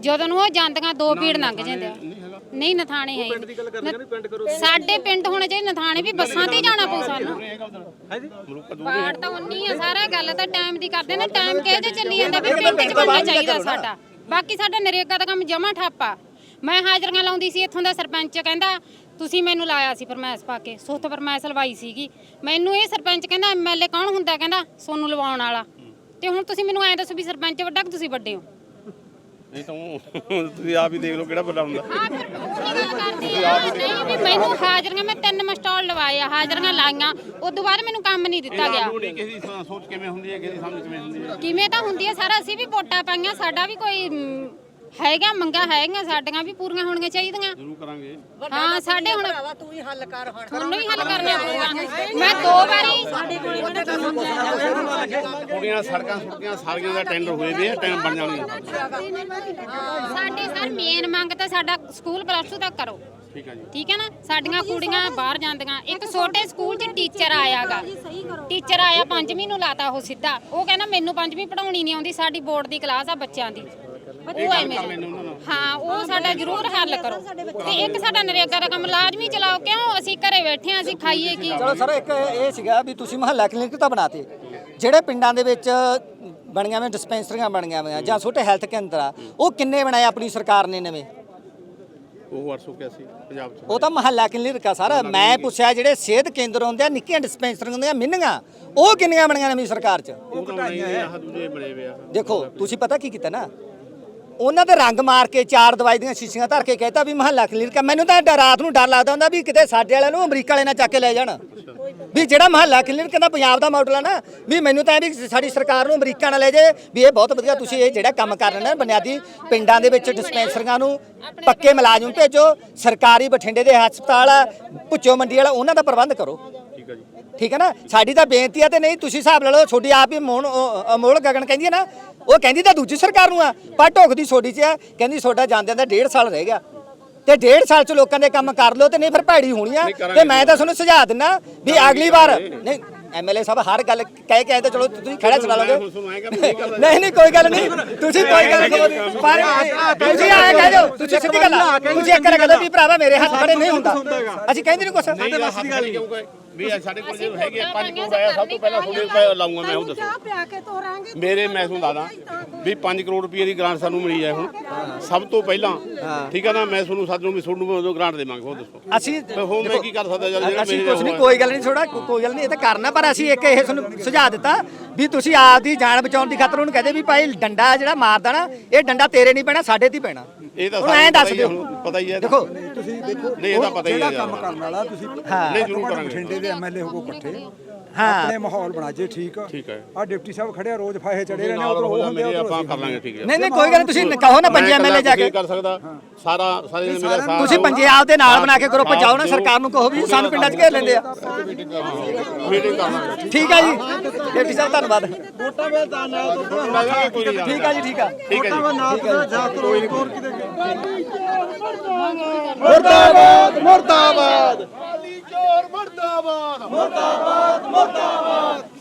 [SPEAKER 9] ਜਦੋਂ ਨੂੰ ਉਹ ਜਾਂਦੀਆਂ ਦੋ ਪੀੜ ਲੰਘ ਜਾਂਦੇ ਆ। ਨਹੀਂ ਨਥਾਣੇ ਹੈ ਨਹੀਂ। ਸਾਡੇ ਪਿੰਡ ਹੋਣਾ ਚਾਹੀਦਾ ਨਥਾਣੇ ਵੀ ਬੱਸਾਂ ਤੇ ਹੀ ਜਾਣਾ ਪਊ ਸਾਨੂੰ। ਬਾੜ ਤਾਂ ਉਨੀ ਆ ਸਾਰਾ ਗੱਲ ਤਾਂ ਟਾਈਮ ਦੀ ਕਰਦੇ ਨੇ ਟਾਈਮ ਕਿਹਦੇ ਤੇ ਚੱਲੀ ਜਾਂਦਾ ਵੀ ਪਿੰਡ 'ਚ ਬਣਨਾ ਚਾਹੀਦਾ ਸਾਡਾ। ਬਾਕੀ ਸਾਡਾ ਨਰੇਗਾ ਦਾ ਕੰਮ ਜਮਾ ਠਾਪਾ। ਮੈਂ ਹਾਜ਼ਰੀਆਂ ਲਾਉਂਦੀ ਸੀ ਇੱਥੋਂ ਦਾ ਸਰਪੰਚ ਕਹਿੰਦਾ ਤੁਸੀਂ ਮੈਨੂੰ ਲਾਇਆ ਸੀ ਫਰਮਾਇਸ਼ ਪਾ ਕੇ ਸੁੱਤ ਫਰਮਾਇਸ਼ ਲਵਾਈ ਸੀਗੀ। ਮੈਨੂੰ ਇਹ ਸਰਪੰਚ ਕਹਿੰਦਾ ਐਮਐਲਏ ਕੌਣ ਹੁੰਦਾ ਕਹਿੰਦਾ ਸੋਨੂੰ ਲਵਾਉਣ ਵਾਲਾ। ਤੇ ਹੁਣ ਤੁਸੀਂ ਮੈਨੂੰ ਐਂ ਦੱਸੋ ਵੀ ਸਰਪੰਚ ਵੱਡਾ ਕਿ ਤੁਸੀਂ ਵੱਡੇ ਹੋ?
[SPEAKER 3] ਇਹ ਤਾਂ ਤੁਸੀਂ ਆਪ ਹੀ ਦੇਖ ਲਓ ਕਿਹੜਾ ਵੱਡਾ ਹੁੰਦਾ।
[SPEAKER 9] ਆ ਫਿਰ ਉਹੀ ਗੱਲ ਕਰਦੀ ਆ ਨਹੀਂ ਵੀ ਮੈਨੂੰ ਹਾਜ਼ਰੀਆਂ ਮੈਂ ਤਿੰਨ ਮਸਟਾਲ ਲਵਾਏ ਆ ਹਾਜ਼ਰੀਆਂ ਲਾਈਆਂ। ਉਸ ਤੋਂ ਬਾਅਦ ਮੈਨੂੰ ਕੰਮ ਨਹੀਂ ਦਿੱਤਾ ਗਿਆ।
[SPEAKER 3] ਨਹੀਂ ਕਿਸੇ ਦੀ ਸੋ- ਸੋਚ ਕਿਵੇਂ ਹੁੰਦੀ ਹੈ ਕਿਸੇ ਦੀ ਸਮਝ ਕਿਵੇਂ ਹੁੰਦੀ ਹੈ।
[SPEAKER 9] ਕਿਵੇਂ ਤਾਂ ਹੁੰਦੀ ਹੈ ਸਾਰਾ ਅਸੀਂ ਵੀ ਵੋਟਾਂ ਪਾਈਆਂ ਸਾਡਾ ਵੀ ਕੋਈ ਮ, ਹੈਗਾ ਮੰਗਾ ਹੈਗੀਆਂ ਸਾਡੀਆਂ ਵੀ ਪੂਰੀਆਂ ਹੋਣੀਆਂ ਚਾਹੀਦੀਆਂ।
[SPEAKER 3] ਜ਼ਰੂਰ ਕਰਾਂਗੇ।
[SPEAKER 9] ਹਾਂ ਸਾਡੇ ਹੁਣ
[SPEAKER 8] ਭਰਾਵਾ ਤੂੰ ਹੀ ਹੱਲ ਕਰ ਹੁਣ।
[SPEAKER 9] ਤੁਹਾਨੂੰ ਹੀ ਹੱਲ ਕਰਨਾ। ਪਊਗਾ ਮੈਂ ਦੋ ਵਾਰੀ
[SPEAKER 3] ਕੁੜੀਆਂ ਸੜਕਾਂ ਸੁੜਕੀਆਂ ਸਾਰੀਆਂ ਦਾ ਟੈਂਡਰ ਹੋਏ ਵੇ ਟਾਈਮ ਬਣ ਜਾਣਗੇ
[SPEAKER 9] ਸਾਡੇ ਸਰ ਮੇਨ ਮੰਗ ਤਾਂ ਸਾਡਾ ਸਕੂਲ ਪਲੱਸ 2 ਤੱਕ ਕਰੋ।
[SPEAKER 3] ਠੀਕ ਹੈ ਜੀ।
[SPEAKER 9] ਠੀਕ ਹੈ ਨਾ? ਸਾਡੀਆਂ ਕੁੜੀਆਂ ਬਾਹਰ ਜਾਂਦੀਆਂ। ਇੱਕ ਛੋਟੇ ਸਕੂਲ 'ਚ ਟੀਚਰ ਆਇਆਗਾ ਟੀਚਰ ਆਇਆ ਪੰਜਵੀਂ ਨੂੰ ਲਾਤਾ ਉਹ ਸਿੱਧਾ। ਉਹ ਕਹਿੰਦਾ ਮੈਨੂੰ ਪੰਜਵੀਂ ਪੜਾਉਣੀ ਨਹੀਂ ਆਉਂਦੀ ਸਾਡੀ ਬੋਰਡ ਦੀ ਕਲਾਸ ਆ ਬੱਚਿਆਂ ਦੀ। ਉਹ ਐਵੇਂ ਹਾਂ ਉਹ ਸਾਡਾ ਜ਼ਰੂਰ ਹੱਲ ਕਰੋ। ਤੇ ਇੱਕ ਸਾਡਾ ਨਰੇਗਾ ਦਾ ਕੰਮ ਲਾਜ਼ਮੀ ਚਲਾਓ ਕਿਉਂ ਅਸੀਂ ਘਰੇ ਬੈਠੇ ਆ ਅਸੀਂ ਖਾਈਏ ਕੀ?
[SPEAKER 1] ਚਲੋ ਸਰ ਇੱਕ ਇਹ ਸੀਗਾ ਵੀ ਤੁਸੀਂ ਮਹੱਲਾ ਕਲੀਨਿਕ ਤਾਂ ਬਣਾਤੇ। ਜਿਹੜੇ ਪਿੰਡਾਂ ਦੇ ਵਿੱਚ ਬਣੀਆਂ ਹੋਈਆਂ ਡਿਸਪੈਂਸਰੀਆਂ ਬਣੀਆਂ ਹੋਈਆਂ ਜਾਂ ਛੋਟੇ ਹੈਲਥ ਕੇਂਦਰ ਆ ਉਹ ਕਿੰਨੇ ਬਣਾਏ ਆਪਣੀ ਸਰਕਾਰ ਨੇ ਨਵੇਂ?
[SPEAKER 3] ਉਹ 881 ਪੰਜਾਬ ਚ।
[SPEAKER 1] ਉਹ ਤਾਂ ਮਹੱਲਾ ਕਲੀਨਿਕ ਆ ਸਰ। ਮੈਂ ਪੁੱਛਿਆ ਜਿਹੜੇ ਸਿਹਤ ਕੇਂਦਰ ਹੁੰਦੇ ਆ ਨਿੱਕੀਆਂ ਡਿਸਪੈਂਸਰੀਆਂ ਹੁੰਦੀਆਂ ਮਿੰਨੀਆਂ ਉਹ ਕਿੰਨੀਆਂ ਬਣੀਆਂ ਨਵੀਂ ਸਰਕਾਰ 'ਚ?
[SPEAKER 3] ਉਹ ਤਾਂ ਨਹੀਂ ਆਹ ਦੂਜੇ ਬਣੇ ਵੇ ਆ।
[SPEAKER 1] ਦੇਖੋ ਤੁਸੀਂ ਪਤਾ ਕੀ ਕੀਤਾ ਨਾ? ਉਹਨਾਂ ਦੇ ਰੰਗ ਮਾਰ ਕੇ ਚਾਰ ਦਵਾਈ ਦੀਆਂ ਸ਼ੀਸ਼ੀਆਂ ਧਰ ਕੇ ਕਹਿਤਾ ਵੀ ਮਹੱਲਾ ਕਲੀਨਿਕ ਆ। ਮੈਨੂੰ ਤਾਂ ਰਾਤ ਨੂੰ ਡਰ ਲੱਗਦਾ ਹੁੰਦਾ ਵੀ ਕਿਤੇ ਸਾਡੇ ਵਾਲਿਆਂ ਨੂੰ ਅਮਰੀਕਾ ਵਾਲੇ ਨਾਲ ਚੱਕ ਕੇ ਲੈ ਜਾਣ। ਵੀ ਜਿਹੜਾ ਮਹੱਲਾ ਕਲੀਨਿਕ ਕਹਿੰਦਾ ਪੰਜਾਬ ਦਾ ਮਾਡਲ ਆ ਨਾ, ਵੀ ਮੈਨੂੰ ਤਾਂ ਇਹ ਵੀ ਸਾਡੀ ਸਰਕਾਰ ਨੂੰ ਅਮਰੀਕਾ ਨਾਲ ਲੈ ਜੇ ਵੀ ਇਹ ਬਹੁਤ ਵਧੀਆ ਤੁਸੀਂ ਇਹ ਜਿਹੜਾ ਕੰਮ ਕਰ ਰਹੇ ਨੇ ਬੁਨਿਆਦੀ ਪਿੰਡਾਂ ਦੇ ਵਿੱਚ ਡਿਸਪੈਂਸਰੀਆਂ ਨੂੰ ਪੱਕੇ ਮੁਲਾਜ਼ਮ ਭੇਜੋ, ਸਰਕਾਰੀ ਬਠਿੰਡੇ ਦੇ ਹਸਪਤਾਲ ਆ, ਭੁੱਚੋ ਮੰਡੀ ਵਾਲਾ, ਉਹਨਾਂ ਦਾ ਪ੍ਰਬੰਧ ਕਰੋ।
[SPEAKER 3] ਠੀਕ ਹੈ ਜੀ
[SPEAKER 1] ਠੀਕ ਹੈ ਨਾ? ਸਾਡੀ ਤਾਂ ਬੇਨਤੀ ਆ ਤੇ ਨਹੀਂ, ਤੁਸੀਂ ਹਿਸਾਬ ਲਾ ਲਓ ਛੋਡੀ ਆਪ ਹੀ ਮੋਹਨ ਅਮੋਲ ਗਗਨ ਕਹਿੰਦੀ ਹੈ ਨਾ ਉਹ ਕਹਿੰਦੀ ਤਾਂ ਦੂਜੀ ਸਰਕਾਰ ਨੂੰ ਆ ਪਰ ਢੋਕਦੀ ਛੋਡੀ 'ਚ ਆ ਕਹਿੰਦੀ ਛੋਡਾ ਜਾਂਦਿਆਂ ਦਾ ਡੇਢ ਸਾਲ ਰਹਿ ਗਿਆ। ਤੇ ਡੇਢ ਸਾਲ 'ਚ ਲੋਕਾਂ ਦੇ ਕੰਮ ਕਰ ਲਓ ਤੇ ਨਹੀਂ ਫਿਰ ਭੈੜੀ ਹੋਣੀ ਆ। ਤੇ ਮੈਂ ਤਾਂ ਤੁਹਾਨੂੰ ਸੁਝਾਅ ਦਿੰਦਾ ਵੀ ਅਗਲੀ ਵਾਰ ਨਹੀਂ ਐਮਐਲਏ ਸਾਹਿਬ ਹਰ ਗੱਲ ਕਹਿ ਕੇ ਆਏ ਤਾਂ ਚਲੋ ਤੁਸੀਂ ਖੜਾ ਚਲਾ ਲਓਗੇ।
[SPEAKER 3] ਨਹੀਂ
[SPEAKER 1] ਨਹੀਂ ਕੋਈ ਗੱਲ ਨਹੀਂ। ਤੁਸੀਂ ਕੋਈ ਗੱਲ ਨਹੀਂ। ਪਰ ਤੁਸੀਂ ਆਏ ਕਹਿ ਦਿਓ ਤੁਸੀਂ ਸਿੱਧੀ ਗੱਲ ਆ। ਤੁਸੀਂ ਇੱਕ ਗੱਲ ਵੀ ਭਰਾਵਾ ਮੇਰੇ ਹੱਥ ਖੜੇ ਨਹੀਂ ਹੁੰਦਾ। ਅਸੀਂ ਕਹਿੰਦੇ ਨਹੀਂ ਕੁਛ।
[SPEAKER 3] ਨਹੀਂ ਬਸ ਦੀ ਗੱਲ ਕਿਉਂਕਿ ਵੀ ਇਹ ਸਾਡੇ ਕੋਲ ਜੇ ਹੈਗੇ 5 ਕਰੋੜ ਆਇਆ ਸਭ ਤੋਂ ਪਹਿਲਾਂ ਤੁਹਾਡੇ ਉੱਤੇ ਲਾਉਂਗਾ ਮੈਂ ਉਹ ਦੱਸੋ।
[SPEAKER 6] ਚਾਹ ਪਿਆ ਕੇ ਤੋਰਾਂਗੇ
[SPEAKER 3] ਮੇਰੇ ਮੈਂ ਤੁਹਾਨੂੰ ਦੱਸਦਾ ਵੀ 5 ਕਰੋੜ ਰੁਪਏ ਦੀ ਗ੍ਰਾਂਟ ਸਾਨੂੰ ਮਿਲੀ ਹੈ ਹੁਣ। ਸਭ ਤੋਂ ਪਹਿਲਾਂ ਠੀਕ ਹੈ ਨਾ ਮੈਂ ਤੁਹਾਨੂੰ ਸਾਨੂੰ ਵੀ ਤੁਹਾਨੂੰ ਉਦੋਂ ਗ੍ਰਾਂਟ ਦੇਵਾਂਗੇ ਹੋਰ ਦੱਸੋ
[SPEAKER 1] ਅਸੀਂ
[SPEAKER 3] ਹੁਣ ਮੈਂ ਕੀ ਕਰ ਸਕਦਾ ਯਾਰ ਜਿਹੜਾ
[SPEAKER 1] ਅਸੀਂ ਕੁਝ ਨਹੀਂ ਕੋਈ ਗੱਲ ਨਹੀਂ ਥੋੜਾ ਕੋਈ ਗੱਲ ਨਹੀਂ ਇਹ ਤਾਂ ਕਰਨਾ ਪਰ ਅਸੀਂ ਇੱਕ ਇਹ ਤੁਹਾਨੂੰ ਸੁਝਾਅ ਦਿੱਤਾ ਵੀ ਤੁਸੀਂ ਆਪ ਦੀ ਜਾਨ ਬਚਾਉਣ ਦੀ ਖਾਤਰ ਉਹਨੂੰ ਕਹਦੇ ਵੀ ਭਾਈ ਡੰਡਾ ਜਿਹੜਾ ਮਾਰਦਾ ਨਾ ਇਹ ਡੰਡਾ ਤੇਰੇ ਨਹੀਂ ਪੈਣਾ ਸਾਡੇ ਤੇ ਹੀ ਪੈਣਾ
[SPEAKER 3] ਇਹ ਤਾਂ
[SPEAKER 1] ਹੁਣ ਐਂ
[SPEAKER 3] ਸਾਨੂੰ
[SPEAKER 1] ਦੱਸ
[SPEAKER 3] ਪਤਾ ਹੀ ਹੈ,
[SPEAKER 1] ਦਿਓ
[SPEAKER 3] ਪਤਾ ਹੀ ਹੈ।
[SPEAKER 1] ਦੇਖੋ
[SPEAKER 4] ਤੁਸੀਂ ਦੇਖੋ
[SPEAKER 3] ਨਹੀਂ, ਇਹ ਤਾਂ ਪਤਾ ਹੀ ਹੈ
[SPEAKER 4] ਜਿਹੜਾ। ਕੰਮ ਕਰਨ ਵਾਲਾ ਤੁਸੀਂ
[SPEAKER 1] ਹਾਂ।
[SPEAKER 3] ਨਹੀਂ, ਜ਼ਰੂਰ ਕਰਾਂਗੇ।
[SPEAKER 4] ਬਠਿੰਡੇ ਦੇ ਐਮਐਲਏ ਹੋ ਕੋ ਇਕੱਠੇ
[SPEAKER 1] ਹਾਂ।
[SPEAKER 4] ਆਪਣੇ ਮਾਹੌਲ ਬਣਾ ਜੇ ਠੀਕ
[SPEAKER 3] ਠੀਕ ਹੈ।
[SPEAKER 4] ਆ ਡਿਪਟੀ ਸਾਹਿਬ ਖੜੇ ਆ ਰੋਜ਼ ਫਾਹੇ ਚੜੇ ਰਹੇ ਨੇ
[SPEAKER 3] ਨਾਲ
[SPEAKER 4] ਉਧਰ ਉਹ ਹੁੰਦੇ
[SPEAKER 3] ਮੇਰੇ
[SPEAKER 4] ਆ
[SPEAKER 3] ਆਪਾਂ ਕਰ ਲਾਂਗੇ ਠੀਕ ਹੈ
[SPEAKER 1] ਨਹੀਂ ਨਹੀਂ ਕੋਈ ਗੱਲ ਨਹੀਂ ਤੁਸੀਂ ਕਹੋ ਨਾ ਪੰਜੇ ਐਮਐਲਏ ਜਾ ਕੇ।
[SPEAKER 3] ਕਰ ਸਕਦਾ। ਸਾਰਾ ਸਾਰੇ ਜਣੇ ਮੇਰਾ ਸਾਥ
[SPEAKER 1] ਤੁਸੀਂ ਪੰਜਾਬ ਦੇ ਨਾਲ ਬਣਾ ਕੇ ਗਰੁੱਪ ਜਾਓ ਨਾ ਸਰਕਾਰ ਨੂੰ ਕਹੋ ਵੀ ਸਾਨੂੰ ਪਿੰਡਾਂ 'ਚ ਘੇਰ ਲੈਂਦੇ ਆ।
[SPEAKER 3] ਮੀਟਿੰਗ ਕਰਾਂਗੇ
[SPEAKER 1] ਠੀਕ ਹੈ ਜੀ। ਡਿਪਟੀ ਸਾਹਿਬ ਧੰਨਵਾਦ।
[SPEAKER 3] ਕੋਈ ਨਹੀਂ
[SPEAKER 1] ਠੀਕ ਹੈ ਜੀ ਠੀਕ ਹੈ
[SPEAKER 3] ਠੀਕ ਹੈ ਜੀ।
[SPEAKER 7] ਮੁਰਦਾਬਾਦ। ਮੁਰਦਾਬਾਦ। ਮਰਦਾਬਾਦ। ਮੁਰਦਾਬਾਦ ਮੁਰਦਾਬਾਦ।